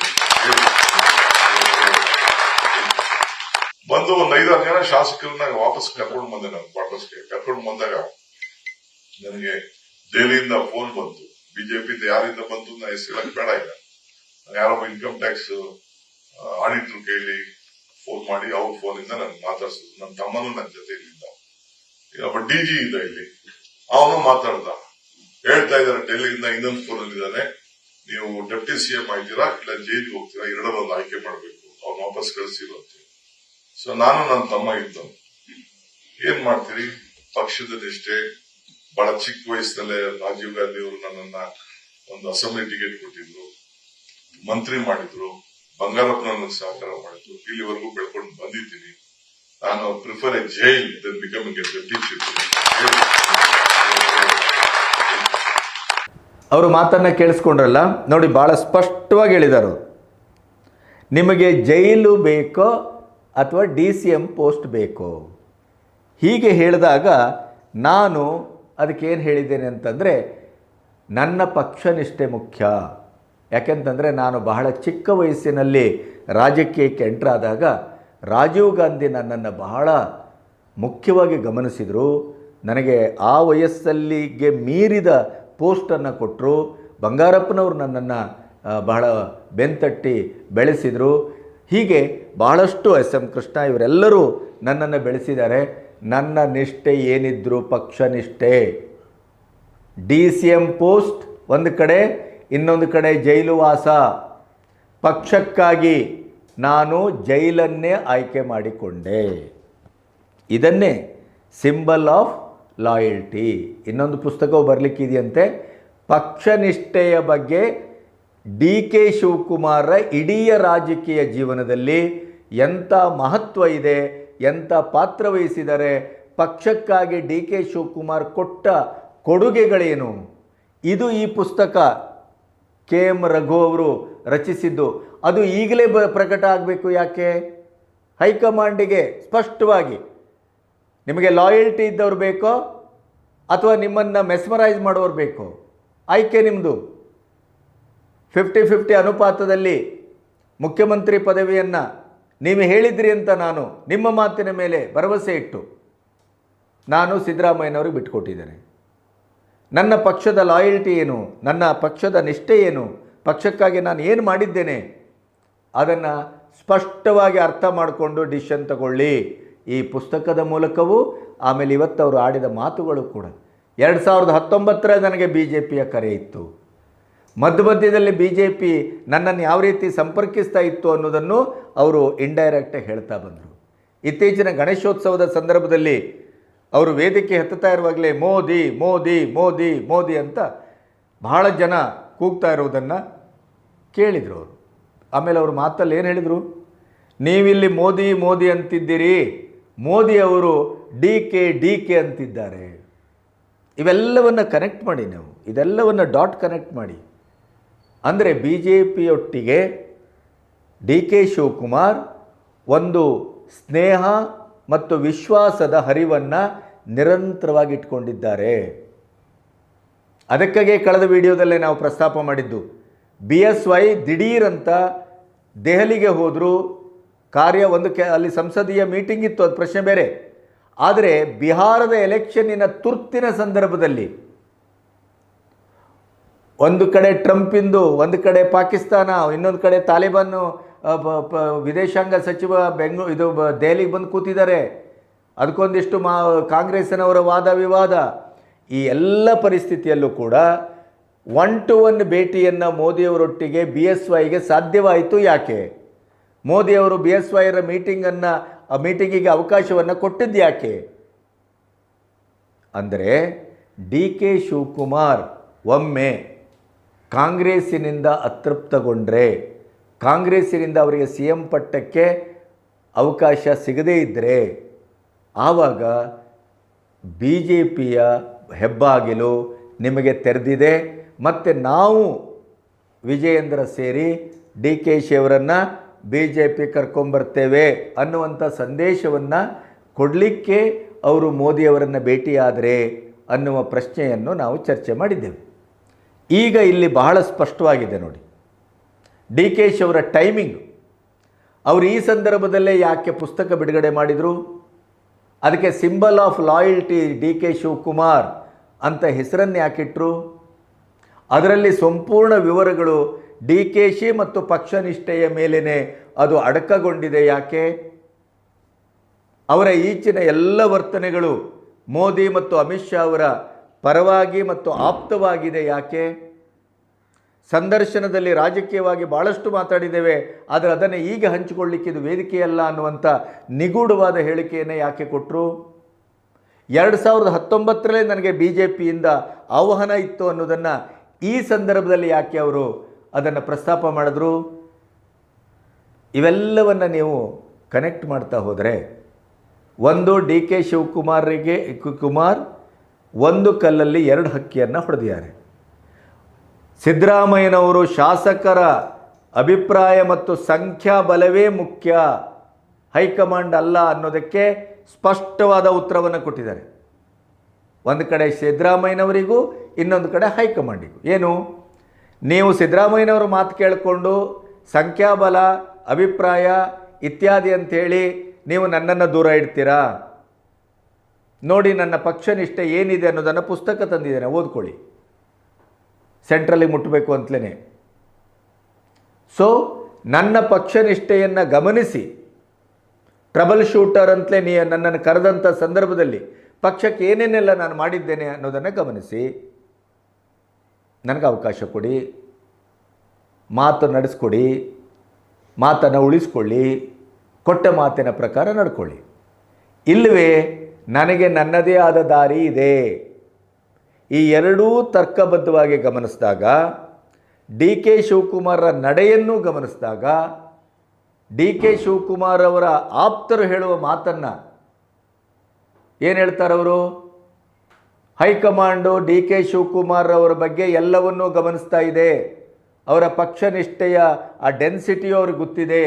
ಬಂದು ಒಂದ್ ಐದಾರು ಜನ ಶಾಸಕರನ್ನ ವಾಪಸ್ ಕರ್ಕೊಂಡು ಬಂದೆ ನಾನು ಕ್ವಾರ್ಟರ್ಸ್ಗೆ ಕರ್ಕೊಂಡು ಬಂದಾಗ ನನಗೆ ದೆಹಲಿಯಿಂದ ಫೋನ್ ಬಂತು. ಬಿಜೆಪಿಯಿಂದ ಯಾರಿಂದ ಬಂತು ನಾ ಹೆಸರು ಬೇಡ ಇಲ್ಲ ಯಾರೊಬ್ಬ ಇನ್ಕಮ್ ಟ್ಯಾಕ್ಸ್ ಆಡಿಟ್ರು ಕೇಳಿ ಫೋನ್ ಮಾಡಿ ಅವ್ರ ಫೋನ್ ಇಂದ ನಾನು ಮಾತಾಡ್ಸಿದ್ರು ನನ್ನ ತಮ್ಮನೂ ನನ್ನ ಜೊತೆ ಒಬ್ಬ ಡಿ ಜಿ ಇದ್ದ ಇಲ್ಲಿ. ಅವನು ಮಾತಾಡ್ದ. ಹೇಳ್ತಾ ಇದ್ದಾರೆ ಡೆಲ್ಲಿಯಿಂದ ಇನ್ನೊಂದು ಸ್ಕೂಲಲ್ಲಿ ಇದ್ದಾನೆ ನೀವು ಡೆಪ್ಟಿ ಸಿ ಎಂ ಆಗಿದ್ದೀರಾ, ಇಲ್ಲ ಜೈಲ್ಗೆ ಹೋಗ್ತೀರಾ ಎರಡರೊಂದು ಆಯ್ಕೆ ಮಾಡಬೇಕು. ಅವ್ನು ವಾಪಸ್ ಕಳಿಸಿರು ಅಂತ ಸೊ ನಾನು ನನ್ನ ತಮ್ಮ ಇದ್ದು ಏನ್ ಮಾಡ್ತೀರಿ? ಪಕ್ಷದ ನಿಷ್ಠೆ ಬಹಳ ಚಿಕ್ಕ ವಯಸ್ಸಿನಲ್ಲೇ ರಾಜೀವ್ ಗಾಂಧಿ ಅವರು ನನ್ನನ್ನ ಒಂದು ಅಸೆಂಬ್ಲಿ ಟಿಕೆಟ್ ಕೊಟ್ಟಿದ್ರು. ಮಂತ್ರಿ ಮಾಡಿದ್ರು. ಬಂಗಾರಪ್ಪನ ಸಹಕಾರ ಮಾಡಿದ್ರು. ಇಲ್ಲಿವರೆಗೂ ಬೆಳ್ಕೊಂಡು ಬಂದಿದ್ದೀನಿ. Prefer prefer jail jail becoming a a chief ಅವರು ಮಾತನ್ನು ಕೇಳಿಸ್ಕೊಂಡ್ರಲ್ಲ? ನೋಡಿ ಭಾಳ ಸ್ಪಷ್ಟವಾಗಿ ಹೇಳಿದರು. ನಿಮಗೆ ಜೈಲು ಬೇಕೋ ಅಥವಾ ಡಿ ಸಿ ಎಂ ಪೋಸ್ಟ್ ಬೇಕೋ? ಹೀಗೆ ಹೇಳಿದಾಗ ನಾನು ಅದಕ್ಕೇನು ಹೇಳಿದ್ದೇನೆ ಅಂತಂದರೆ, ನನ್ನ ಪಕ್ಷನಿಷ್ಠೆ ಮುಖ್ಯ. ಯಾಕೆಂತಂದರೆ, ನಾನು ಬಹಳ ಚಿಕ್ಕ ವಯಸ್ಸಿನಲ್ಲಿ ರಾಜಕೀಯಕ್ಕೆ ಎಂಟ್ರಾದಾಗ ರಾಜೀವ್ ಗಾಂಧಿ ನನ್ನನ್ನು ಬಹಳ ಮುಖ್ಯವಾಗಿ ಗಮನಿಸಿದರು. ನನಗೆ ಆ ವಯಸ್ಸಲ್ಲಿಗೆ ಮೀರಿದ ಪೋಸ್ಟನ್ನು ಕೊಟ್ಟರು ಬಂಗಾರಪ್ಪನವರು ನನ್ನನ್ನು ಬಹಳ ಬೆಂತಟ್ಟಿ ಬೆಳೆಸಿದರು. ಹೀಗೆ ಬಹಳಷ್ಟು ಎಸ್ ಎಂ ಕೃಷ್ಣ ಇವರೆಲ್ಲರೂ ನನ್ನನ್ನು ಬೆಳೆಸಿದ್ದಾರೆ. ನನ್ನ ನಿಷ್ಠೆ ಏನಿದ್ರು ಪಕ್ಷ ನಿಷ್ಠೆ. ಡಿ ಸಿ ಎಂ ಪೋಸ್ಟ್ ಒಂದು ಕಡೆ, ಇನ್ನೊಂದು ಕಡೆ ಜೈಲುವಾಸ ಪಕ್ಷಕ್ಕಾಗಿ ನಾನು ಜೈಲನ್ನೇ ಆಯ್ಕೆ ಮಾಡಿಕೊಂಡೆ. ಇದನ್ನೇ ಸಿಂಬಲ್ ಆಫ್ ಲಾಯಲ್ಟಿ. ಇನ್ನೊಂದು ಪುಸ್ತಕವು ಬರಲಿಕ್ಕಿದೆಯಂತೆ, ಪಕ್ಷನಿಷ್ಠೆಯ ಬಗ್ಗೆ ಡಿ ಕೆ ಶಿವಕುಮಾರ ಇಡೀ ರಾಜಕೀಯ ಜೀವನದಲ್ಲಿ ಎಂಥ ಮಹತ್ವ ಇದೆ, ಎಂಥ ಪಾತ್ರ ವಹಿಸಿದರೆ ಪಕ್ಷಕ್ಕಾಗಿ ಡಿ ಕೆ ಶಿವಕುಮಾರ್ ಕೊಟ್ಟ ಕೊಡುಗೆಗಳೇನು? ಇದು ಈ ಪುಸ್ತಕ ಕೆ ಎಂ ರಘು ಅವರು ರಚಿಸಿದ್ದು. ಅದು ಈಗಲೇ ಬ ಪ್ರಕಟ ಆಗಬೇಕು ಯಾಕೆ? ಹೈಕಮಾಂಡಿಗೆ ಸ್ಪಷ್ಟವಾಗಿ ನಿಮಗೆ ಲಾಯಲ್ಟಿ ಇದ್ದವ್ರು ಬೇಕೋ ಅಥವಾ ನಿಮ್ಮನ್ನು ಮೆಸ್ಮರೈಸ್ ಮಾಡೋರು ಬೇಕೋ? ಆಯ್ಕೆ ನಿಮ್ಮದು ಫಿಫ್ಟಿ ಫಿಫ್ಟಿ ಅನುಪಾತದಲ್ಲಿ ಮುಖ್ಯಮಂತ್ರಿ ಪದವಿಯನ್ನು ನೀವು ಹೇಳಿದ್ರಿ ಅಂತ ನಾನು ನಿಮ್ಮ ಮಾತಿನ ಮೇಲೆ ಭರವಸೆ ಇಟ್ಟು ನಾನು ಸಿದ್ದರಾಮಯ್ಯನವ್ರಿಗೆ ಬಿಟ್ಕೊಟ್ಟಿದ್ದೇನೆ ನನ್ನ ಪಕ್ಷದ ಲಾಯಲ್ಟಿ ಏನು? ನನ್ನ ಪಕ್ಷದ ನಿಷ್ಠೆ ಏನು? ಪಕ್ಷಕ್ಕಾಗಿ ನಾನು ಏನು ಮಾಡಿದ್ದೇನೆ? ಅದನ್ನು ಸ್ಪಷ್ಟವಾಗಿ ಅರ್ಥ ಮಾಡಿಕೊಂಡು ಡಿಸಿಷನ್ ತಗೊಳ್ಳಿ. ಈ ಪುಸ್ತಕದ ಮೂಲಕವೂ, ಆಮೇಲೆ ಇವತ್ತು ಅವರು ಆಡಿದ ಮಾತುಗಳು ಕೂಡ. ಎರಡು ಸಾವಿರದ ಹತ್ತೊಂಬತ್ತರ ನನಗೆ ಬಿ ಜೆ ಪಿಯ ಕರೆ ಇತ್ತು. ಮಧ್ಯ ಮಧ್ಯದಲ್ಲಿ ಬಿ ಜೆ ಪಿ ನನ್ನನ್ನು ಯಾವ ರೀತಿ ಸಂಪರ್ಕಿಸ್ತಾ ಇತ್ತು ಅನ್ನೋದನ್ನು ಅವರು ಇಂಡೈರೆಕ್ಟಾಗಿ ಹೇಳ್ತಾ ಬಂದರು. ಇತ್ತೀಚಿನ ಗಣೇಶೋತ್ಸವದ ಸಂದರ್ಭದಲ್ಲಿ ಅವರು ವೇದಿಕೆ ಹತ್ತುತ್ತಾ ಇರುವಾಗಲೇ, ಮೋದಿ ಮೋದಿ ಮೋದಿ ಮೋದಿ ಅಂತ ಬಹಳ ಜನ ಕೂಗ್ತಾ ಇರುವುದನ್ನು ಕೇಳಿದರು ಅವರು. ಆಮೇಲೆ ಅವರು ಮಾತಲ್ಲಿ ಏನು ಹೇಳಿದರು? ನೀವಿಲ್ಲಿ ಮೋದಿ ಮೋದಿ ಅಂತಿದ್ದೀರಿ. ಮೋದಿ ಅವರು ಡಿ ಕೆ ಡಿ ಕೆ ಅಂತಿದ್ದಾರೆ. ಇವೆಲ್ಲವನ್ನು ಕನೆಕ್ಟ್ ಮಾಡಿ ನೀವು. ಇದೆಲ್ಲವನ್ನು ಡಾಟ್ ಕನೆಕ್ಟ್ ಮಾಡಿ. ಅಂದರೆ ಬಿ ಜೆ ಪಿಯೊಟ್ಟಿಗೆ ಡಿ ಕೆ ಶಿವಕುಮಾರ್ ಒಂದು ಸ್ನೇಹ ಮತ್ತು ವಿಶ್ವಾಸದ ಹರಿವನ್ನು ನಿರಂತರವಾಗಿ ಇಟ್ಕೊಂಡಿದ್ದಾರೆ ಅದಕ್ಕಾಗಿ ಕಳೆದ ವಿಡಿಯೋದಲ್ಲೇ ನಾವು ಪ್ರಸ್ತಾಪ ಮಾಡಿದ್ದು ಬಿ ಎಸ್ ವೈ ದಿಢೀರಂತ ದೆಹಲಿಗೆ ಹೋದರು. ಕಾರ್ಯ ಒಂದು ಕೆ, ಅಲ್ಲಿ ಸಂಸದೀಯ ಮೀಟಿಂಗ್ ಇತ್ತು, ಅದು ಪ್ರಶ್ನೆ ಬೇರೆ. ಆದರೆ ಬಿಹಾರದ ಎಲೆಕ್ಷನ್ನಿನ ತುರ್ತಿನ ಸಂದರ್ಭದಲ್ಲಿ ಒಂದು ಕಡೆ ಟ್ರಂಪಿಂದು ಒಂದು ಕಡೆ ಪಾಕಿಸ್ತಾನ, ಇನ್ನೊಂದು ಕಡೆ ತಾಲಿಬಾನು ವಿದೇಶಾಂಗ ಸಚಿವ ಬೆಂಗಳೂರು, ಇದು ದೆಹಲಿಗೆ ಬಂದು ಕೂತಿದ್ದಾರೆ. ಅದಕ್ಕೊಂದಿಷ್ಟು ಮಾ ಕಾಂಗ್ರೆಸ್ಸಿನವರ ವಾದ ವಿವಾದ. ಈ ಎಲ್ಲ ಪರಿಸ್ಥಿತಿಯಲ್ಲೂ ಕೂಡ ಒನ್ ಟು ಒನ್ ಭೇಟಿಯನ್ನು ಮೋದಿಯವರೊಟ್ಟಿಗೆ ಬಿ ಎಸ್ ವೈಗೆ ಸಾಧ್ಯವಾಯಿತು ಯಾಕೆ? ಮೋದಿಯವರು ಬಿ ಎಸ್ ವೈರ ಮೀಟಿಂಗನ್ನು, ಆ ಮೀಟಿಂಗಿಗೆ ಅವಕಾಶವನ್ನು ಕೊಟ್ಟಿದ್ದು ಯಾಕೆ? ಅಂದರೆ ಡಿ ಕೆ ಶಿವಕುಮಾರ್ ಒಮ್ಮೆ ಕಾಂಗ್ರೆಸ್ಸಿನಿಂದ ಅತೃಪ್ತಗೊಂಡ್ರೆ, ಕಾಂಗ್ರೆಸ್ಸಿನಿಂದ ಅವರಿಗೆ ಸಿ ಎಂ ಪಟ್ಟಕ್ಕೆ ಅವಕಾಶ ಸಿಗದೇ ಇದ್ದರೆ ಆವಾಗ ಬಿ ಜೆ ಪಿಯ ಹೆಬ್ಬಾಗಿಲು ನಿಮಗೆ ತೆರೆದಿದೆ. ಮತ್ತು ನಾವು ವಿಜಯೇಂದ್ರ ಸೇರಿ ಡಿ ಕೆ ಶಿಯವರನ್ನು ಬಿ ಜೆ ಪಿ ಕರ್ಕೊಂಬರ್ತೇವೆ ಅನ್ನುವಂಥ ಸಂದೇಶವನ್ನು ಕೊಡಲಿಕ್ಕೆ ಅವರು ಮೋದಿಯವರನ್ನು ಭೇಟಿಯಾದರೆ ಅನ್ನುವ ಪ್ರಶ್ನೆಯನ್ನು ನಾವು ಚರ್ಚೆ ಮಾಡಿದ್ದೆವು. ಈಗ ಇಲ್ಲಿ ಬಹಳ ಸ್ಪಷ್ಟವಾಗಿದೆ ನೋಡಿ. ಡಿ ಕೆ ಶಿ ಅವರ ಟೈಮಿಂಗ್. ಅವರು ಈ ಸಂದರ್ಭದಲ್ಲೇ ಯಾಕೆ ಪುಸ್ತಕ ಬಿಡುಗಡೆ ಮಾಡಿದರು? ಅದಕ್ಕೆ symbol of loyalty D K Shivakumar ಅಂತ ಹೆಸರನ್ನು ಯಾಕಿಟ್ರು? ಅದರಲ್ಲಿ ಸಂಪೂರ್ಣ ವಿವರಗಳು ಡಿ ಕೆ ಶಿ ಮತ್ತು ಪಕ್ಷನಿಷ್ಠೆಯ ಮೇಲೇ ಅದು ಅಡಕಗೊಂಡಿದೆ ಯಾಕೆ? ಅವರ ಈಚಿನ ಎಲ್ಲ ವರ್ತನೆಗಳು ಮೋದಿ ಮತ್ತು ಅಮಿತ್ ಶಾ ಅವರ ಪರವಾಗಿ ಮತ್ತು ಆಪ್ತವಾಗಿದೆ ಯಾಕೆ? ಸಂದರ್ಶನದಲ್ಲಿ ರಾಜಕೀಯವಾಗಿ ಭಾಳಷ್ಟು ಮಾತಾಡಿದ್ದೇವೆ, ಆದರೆ ಅದನ್ನು ಈಗ ಹಂಚಿಕೊಳ್ಳಿಕ್ಕೆ ಇದು ವೇದಿಕೆಯಲ್ಲ ಅನ್ನುವಂಥ ನಿಗೂಢವಾದ ಹೇಳಿಕೆಯನ್ನು ಯಾಕೆ ಕೊಟ್ಟರು ಎರಡು ಸಾವಿರದ ಹತ್ತೊಂಬತ್ತರಲ್ಲೇ ನನಗೆ ಬಿ ಜೆ ಪಿಯಿಂದ ಆಹ್ವಾನ ಇತ್ತು ಅನ್ನೋದನ್ನು ಈ ಸಂದರ್ಭದಲ್ಲಿ ಯಾಕೆ ಅವರು ಅದನ್ನು ಪ್ರಸ್ತಾಪ ಮಾಡಿದ್ರು? ಇವೆಲ್ಲವನ್ನು ನೀವು ಕನೆಕ್ಟ್ ಮಾಡ್ತಾ ಹೋದರೆ ಒಂದು ಡಿ ಕೆ ಶಿವಕುಮಾರಿಗೆ ಕುಮಾರ್ ಒಂದು ಕಲ್ಲಲ್ಲಿ ಎರಡು ಹಕ್ಕಿಯನ್ನು ಹೊಡೆದಿದ್ದಾರೆ. ಸಿದ್ದರಾಮಯ್ಯನವರು ಶಾಸಕರ ಅಭಿಪ್ರಾಯ ಮತ್ತು ಸಂಖ್ಯಾ ಬಲವೇ ಮುಖ್ಯ ಹೈಕಮಾಂಡ್ ಅಲ್ಲ ಅನ್ನೋದಕ್ಕೆ ಸ್ಪಷ್ಟವಾದ ಉತ್ತರವನ್ನು ಕೊಟ್ಟಿದ್ದಾರೆ. ಒಂದು ಕಡೆ ಸಿದ್ದರಾಮಯ್ಯನವರಿಗೂ, ಇನ್ನೊಂದು ಕಡೆ ಹೈಕಮಾಂಡಿಗೂ. ಏನು? ನೀವು ಸಿದ್ದರಾಮಯ್ಯನವರು ಮಾತು ಕೇಳಿಕೊಂಡು ಸಂಖ್ಯಾಬಲ, ಅಭಿಪ್ರಾಯ ಇತ್ಯಾದಿ ಅಂಥೇಳಿ ನೀವು ನನ್ನನ್ನು ದೂರ ಇಡ್ತೀರಾ? ನೋಡಿ, ನನ್ನ ಪಕ್ಷ ನಿಷ್ಠೆ ಏನಿದೆ ಅನ್ನೋದನ್ನು ಪುಸ್ತಕ ತಂದಿದ್ದೇನೆ, ಓದ್ಕೊಳ್ಳಿ. ಸೆಂಟ್ರಲ್ಲಿ ಮುಟ್ಟಬೇಕು ಅಂತಲೇ. ಸೊ ನನ್ನ ಪಕ್ಷ ನಿಷ್ಠೆಯನ್ನು ಗಮನಿಸಿ, ಟ್ರಬಲ್ ಶೂಟರ್ ಅಂತಲೇ ನೀ ನನ್ನನ್ನು ಕರೆದಂಥ ಸಂದರ್ಭದಲ್ಲಿ ಪಕ್ಷಕ್ಕೆ ಏನೇನೆಲ್ಲ ನಾನು ಮಾಡಿದ್ದೇನೆ ಅನ್ನೋದನ್ನು ಗಮನಿಸಿ. ನನಗೆ ಅವಕಾಶ ಕೊಡಿ. ಮಾತು ನಡೆಸ್ಕೊಡಿ. ಮಾತನ್ನು ಉಳಿಸ್ಕೊಳ್ಳಿ. ಕೊಟ್ಟ ಮಾತಿನ ಪ್ರಕಾರ ನಡ್ಕೊಳ್ಳಿ. ಇಲ್ಲವೇ, ನನಗೆ ನನ್ನದೇ ಆದ ದಾರಿ ಇದೆ. ಈ ಎರಡೂ ತರ್ಕಬದ್ಧವಾಗಿ ಗಮನಿಸಿದಾಗ, ಡಿ ಕೆ ಶಿವಕುಮಾರರ ನಡೆಯನ್ನು ಗಮನಿಸಿದಾಗ, ಡಿ ಕೆ ಶಿವಕುಮಾರ್ ಅವರ ಆಪ್ತರು ಹೇಳುವ ಮಾತನ್ನು ಏನು ಹೇಳ್ತಾರವರು high command D K Shivakumar ಅವರ ಬಗ್ಗೆ ಎಲ್ಲವನ್ನೂ ಗಮನಿಸ್ತಾ ಇದೆ. ಅವರ ಪಕ್ಷ ನಿಷ್ಠೆಯ, ಆ ಡೆನ್ಸಿಟಿಯು ಅವ್ರಿಗೆ ಗೊತ್ತಿದೆ.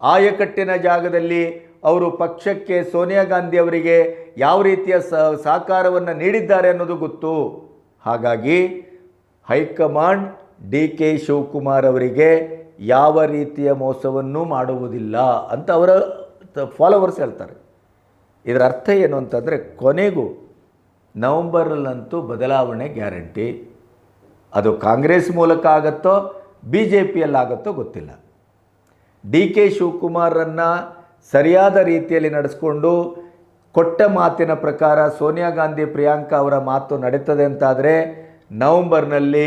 ಆಯಕಟ್ಟಿನ ಜಾಗದಲ್ಲಿ ಅವರು ಪಕ್ಷಕ್ಕೆ ಸೋನಿಯಾ ಗಾಂಧಿ ಅವರಿಗೆ ಯಾವ ರೀತಿಯ ಸಹಕಾರವನ್ನು ನೀಡಿದ್ದಾರೆ ಅನ್ನೋದು ಗೊತ್ತು. ಹಾಗಾಗಿ ಹೈಕಮಾಂಡ್ ಡಿ ಕೆ ಶಿವಕುಮಾರ್ ಅವರಿಗೆ ಯಾವ ರೀತಿಯ ಮೋಸವನ್ನು ಮಾಡುವುದಿಲ್ಲ ಅಂತ ಅವರ ಫಾಲೋವರ್ಸ್ ಹೇಳ್ತಾರೆ. ಇದರ ಅರ್ಥ ಏನು ಅಂತಂದರೆ ಕೊನೆಗೂ ನವಂಬರಲ್ಲಂತೂ ಬದಲಾವಣೆ ಗ್ಯಾರಂಟಿ. ಅದು ಕಾಂಗ್ರೆಸ್ ಮೂಲಕ ಆಗತ್ತೋ ಬಿ ಜೆ ಪಿಯಲ್ಲಾಗತ್ತೋ ಗೊತ್ತಿಲ್ಲ. ಡಿ ಕೆ ಶಿವಕುಮಾರನ್ನು ಸರಿಯಾದ ರೀತಿಯಲ್ಲಿ ನಡೆಸ್ಕೊಂಡು ಕೊಟ್ಟ ಮಾತಿನ ಪ್ರಕಾರ ಸೋನಿಯಾ ಗಾಂಧಿ ಪ್ರಿಯಾಂಕಾ ಅವರ ಮಾತು ನಡೀತದೆ ಅಂತಾದರೆ ನವಂಬರ್ನಲ್ಲಿ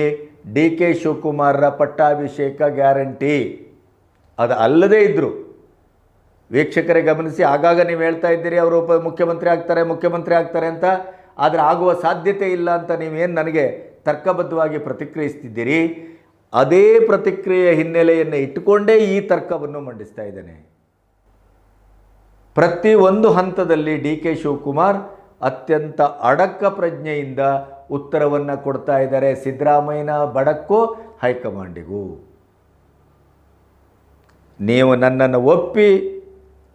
ಡಿ ಕೆ ಶಿವಕುಮಾರರ ಪಟ್ಟಾಭಿಷೇಕ ಗ್ಯಾರಂಟಿ. ಅದು ಅಲ್ಲದೇ ಇದ್ದರು ವೀಕ್ಷಕರೇ ಗಮನಿಸಿ, ಆಗಾಗ ನೀವು ಹೇಳ್ತಾ ಇದ್ದೀರಿ, ಅವರು ಉಪ ಮುಖ್ಯಮಂತ್ರಿ ಆಗ್ತಾರೆ ಮುಖ್ಯಮಂತ್ರಿ ಆಗ್ತಾರೆ ಅಂತ. ಆದರೆ ಆಗುವ ಸಾಧ್ಯತೆ ಇಲ್ಲ ಅಂತ ನೀವೇನು ನನಗೆ ತರ್ಕಬದ್ಧವಾಗಿ ಪ್ರತಿಕ್ರಿಯಿಸ್ತಿದ್ದೀರಿ? ಅದೇ ಪ್ರತಿಕ್ರಿಯೆಯ ಹಿನ್ನೆಲೆಯನ್ನು ಇಟ್ಟುಕೊಂಡೇ ಈ ತರ್ಕವನ್ನು ಮಂಡಿಸ್ತಾ ಇದ್ದೇನೆ. ಪ್ರತಿ ಒಂದು ಹಂತದಲ್ಲಿ ಡಿ ಕೆ ಶಿವಕುಮಾರ್ ಅತ್ಯಂತ ಅಡಕ ಪ್ರಜ್ಞೆಯಿಂದ ಉತ್ತರವನ್ನು ಕೊಡ್ತಾ ಇದ್ದಾರೆ ಸಿದ್ದರಾಮಯ್ಯನ ಬಡಕ್ಕೋ ಹೈಕಮಾಂಡಿಗೂ. ನೀವು ನನ್ನನ್ನು ಒಪ್ಪಿ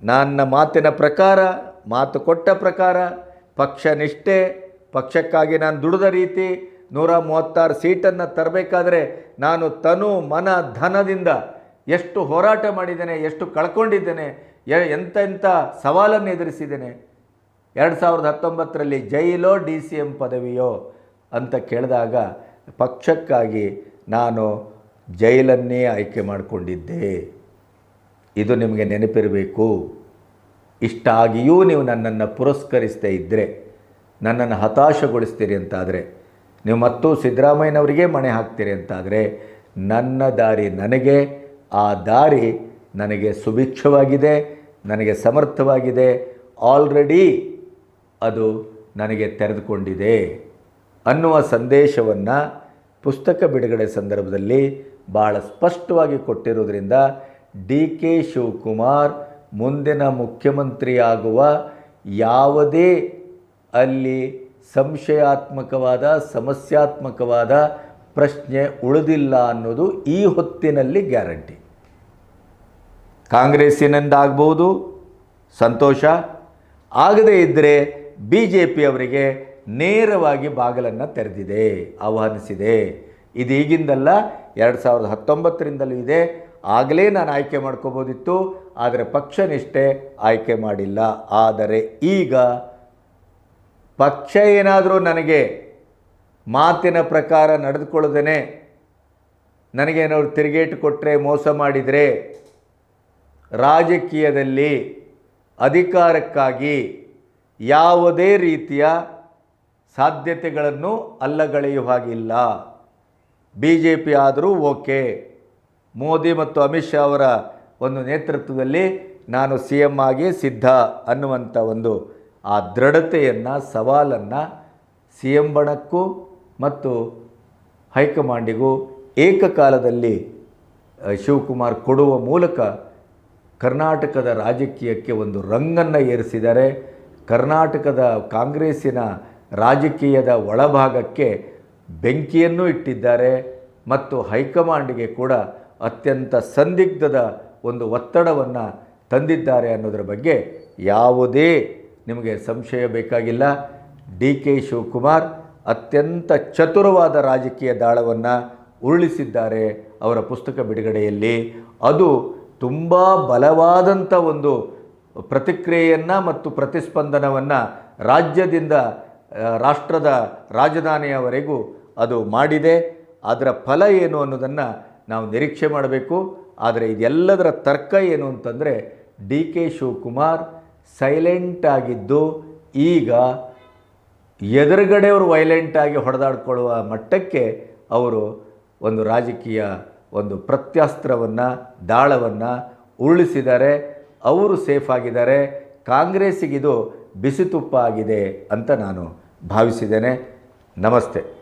ನನ್ನ ಮಾತಿನ ಪ್ರಕಾರ, ಮಾತು ಕೊಟ್ಟ ಪ್ರಕಾರ, ಪಕ್ಷ ನಿಷ್ಠೆ, ಪಕ್ಷಕ್ಕಾಗಿ ನಾನು ದುಡಿದ ರೀತಿ ನೂರ ಮೂವತ್ತಾರು ಸೀಟನ್ನು ತರಬೇಕಾದ್ರೆ ನಾನು ತನು ಮನ ಧನದಿಂದ ಎಷ್ಟು ಹೋರಾಟ ಮಾಡಿದ್ದೇನೆ, ಎಷ್ಟು ಕಳ್ಕೊಂಡಿದ್ದೇನೆ ಎಂತೆಂಥ ಸವಾಲನ್ನು ಎದುರಿಸಿದ್ದೇನೆ. ಎರಡು ಸಾವಿರದ ಹತ್ತೊಂಬತ್ತರಲ್ಲಿ ಜೈಲೋ ಡಿ ಸಿ ಎಂ ಪದವಿಯೋ ಅಂತ ಕೇಳಿದಾಗ ಪಕ್ಷಕ್ಕಾಗಿ ನಾನು ಜೈಲನ್ನೇ ಆಯ್ಕೆ ಮಾಡಿಕೊಂಡಿದ್ದೆ. ಇದು ನಿಮಗೆ ನೆನಪಿರಬೇಕು. ಇಷ್ಟಾಗಿಯೂ ನೀವು ನನ್ನನ್ನು ಪುರಸ್ಕರಿಸದೇ ಇದ್ದರೆ, ನನ್ನನ್ನು ಹತಾಶಗೊಳಿಸ್ತೀರಿ ಅಂತಾದರೆ, ನೀವು ಮತ್ತೂ ಸಿದ್ದರಾಮಯ್ಯನವರಿಗೆ ಮಣೆ ಹಾಕ್ತೀರಿ ಅಂತಾದರೆ, ನನ್ನ ದಾರಿ ನನಗೆ, ಆ ದಾರಿ ನನಗೆ ಸುಭಿಕ್ಷವಾಗಿದೆ, ನನಗೆ ಸಮರ್ಥವಾಗಿದೆ, ಆಲ್ರೆಡಿ ಅದು ನನಗೆ ತೆರೆದುಕೊಂಡಿದೆ ಅನ್ನುವ ಸಂದೇಶವನ್ನು ಪುಸ್ತಕ ಬಿಡುಗಡೆ ಸಂದರ್ಭದಲ್ಲಿ ಭಾಳ ಸ್ಪಷ್ಟವಾಗಿ ಕೊಟ್ಟಿರೋದ್ರಿಂದ ಡಿ ಕೆ ಶಿವಕುಮಾರ್ ಮುಂದಿನ ಮುಖ್ಯಮಂತ್ರಿಯಾಗುವ ಯಾವುದೇ ಅಲ್ಲಿ ಸಂಶಯಾತ್ಮಕವಾದ, ಸಮಸ್ಯಾತ್ಮಕವಾದ ಪ್ರಶ್ನೆ ಉಳಿದಿಲ್ಲ ಅನ್ನೋದು ಈ ಹೊತ್ತಿನಲ್ಲಿ ಗ್ಯಾರಂಟಿ. ಕಾಂಗ್ರೆಸ್ಸಿನಿಂದಾಗ್ಬೋದು, ಸಂತೋಷ. ಆಗದೇ ಇದ್ದರೆ ಬಿ ಜೆ ಪಿಯವರಿಗೆ ನೇರವಾಗಿ ಬಾಗಿಲನ್ನು ತೆರೆದಿದೆ, ಆಹ್ವಾನಿಸಿದೆ. ಇದೀಗಿಂದಲ್ಲ, ಎರಡು ಸಾವಿರದ ಹತ್ತೊಂಬತ್ತರಿಂದಲೂ ಇದೆ. ಆಗಲೇ ನಾನು ಆಯ್ಕೆ ಮಾಡ್ಕೋಬೋದಿತ್ತು, ಆದರೆ ಪಕ್ಷ ನಿಷ್ಠೆ ಆಯ್ಕೆ ಮಾಡಿಲ್ಲ. ಆದರೆ ಈಗ ಪಕ್ಷ ಏನಾದರೂ ನನಗೆ ಮಾತಿನ ಪ್ರಕಾರ ನಡೆದುಕೊಳ್ಳದೇ ನನಗೇನಾದ್ರು ತಿರುಗೇಟು ಕೊಟ್ಟರೆ ಮೋಸ ಮಾಡಿದರೆ, ರಾಜಕೀಯದಲ್ಲಿ ಅಧಿಕಾರಕ್ಕಾಗಿ ಯಾವುದೇ ರೀತಿಯ ಸಾಧ್ಯತೆಗಳನ್ನು ಅಲ್ಲಗಳೆಯುವ ಹಾಗಿಲ್ಲ. ಬಿ ಜೆ ಪಿ ಆದರೂ ಓಕೆ. ಮೋದಿ ಮತ್ತು ಅಮಿತ್ ಶಾ ಅವರ ಒಂದು ನೇತೃತ್ವದಲ್ಲಿ ನಾನು ಸಿ ಎಂ ಆಗಿ ಸಿದ್ಧ ಅನ್ನುವಂಥ ಒಂದು ಆ ದೃಢತೆಯನ್ನು, ಸವಾಲನ್ನು ಸಿ ಎಂ ಬಣಕ್ಕೂ ಮತ್ತು ಹೈಕಮಾಂಡಿಗೂ ಏಕಕಾಲದಲ್ಲಿ ಶಿವಕುಮಾರ್ ಕೊಡುವ ಮೂಲಕ ಕರ್ನಾಟಕದ ರಾಜಕೀಯಕ್ಕೆ ಒಂದು ರಂಗನ್ನು ಏರಿಸಿದ್ದಾರೆ. ಕರ್ನಾಟಕದ ಕಾಂಗ್ರೆಸ್ಸಿನ ರಾಜಕೀಯದ ಒಳಭಾಗಕ್ಕೆ ಬೆಂಕಿಯನ್ನು ಇಟ್ಟಿದ್ದಾರೆ. ಮತ್ತು ಹೈಕಮಾಂಡ್ಗೆ ಕೂಡ ಅತ್ಯಂತ ಸಂದಿಗ್ಧದ ಒಂದು ಒತ್ತಡವನ್ನು ತಂದಿದ್ದಾರೆ ಅನ್ನೋದರ ಬಗ್ಗೆ ಯಾವುದೇ ನಿಮಗೆ ಸಂಶಯ ಬೇಕಾಗಿಲ್ಲ. ಡಿ ಕೆ ಶಿವಕುಮಾರ್ ಅತ್ಯಂತ ಚತುರವಾದ ರಾಜಕೀಯ ದಾಳವನ್ನು ಉರುಳಿಸಿದ್ದಾರೆ ಅವರ ಪುಸ್ತಕ ಬಿಡುಗಡೆಯಲ್ಲಿ. ಅದು ತುಂಬ ಬಲವಾದಂಥ ಒಂದು ಪ್ರತಿಕ್ರಿಯೆಯನ್ನು ಮತ್ತು ಪ್ರತಿಸ್ಪಂದನವನ್ನು ರಾಜ್ಯದಿಂದ ರಾಷ್ಟ್ರದ ರಾಜಧಾನಿಯವರೆಗೂ ಅದು ಮಾಡಿದೆ. ಅದರ ಫಲ ಏನು ಅನ್ನೋದನ್ನು ನಾವು ನಿರೀಕ್ಷೆ ಮಾಡಬೇಕು. ಆದರೆ ಇದೆಲ್ಲದರ ತರ್ಕ ಏನು ಅಂತಂದರೆ ಡಿ ಕೆ ಶಿವಕುಮಾರ್ ಸೈಲೆಂಟ್ ಆಗಿದ್ದು ಈಗ ಎದುರುಗಡೆಯವರು ವೈಲೆಂಟಾಗಿ ಹೊಡೆದಾಡ್ಕೊಳ್ಳುವ ಮಟ್ಟಕ್ಕೆ ಅವರು ಒಂದು ರಾಜಕೀಯ ಒಂದು ಪ್ರತ್ಯಾಸ್ತ್ರವನ್ನು, ದಾಳವನ್ನು ಉರುಳಿಸಿದ್ದಾರೆ. ಅವರು ಸೇಫ್ ಆಗಿದ್ದಾರೆ. ಕಾಂಗ್ರೆಸ್ಸಿಗಿದು ಬಿಸಿತುಪ್ಪ ಆಗಿದೆ ಅಂತ ನಾನು ಭಾವಿಸಿದ್ದೇನೆ. ನಮಸ್ತೆ.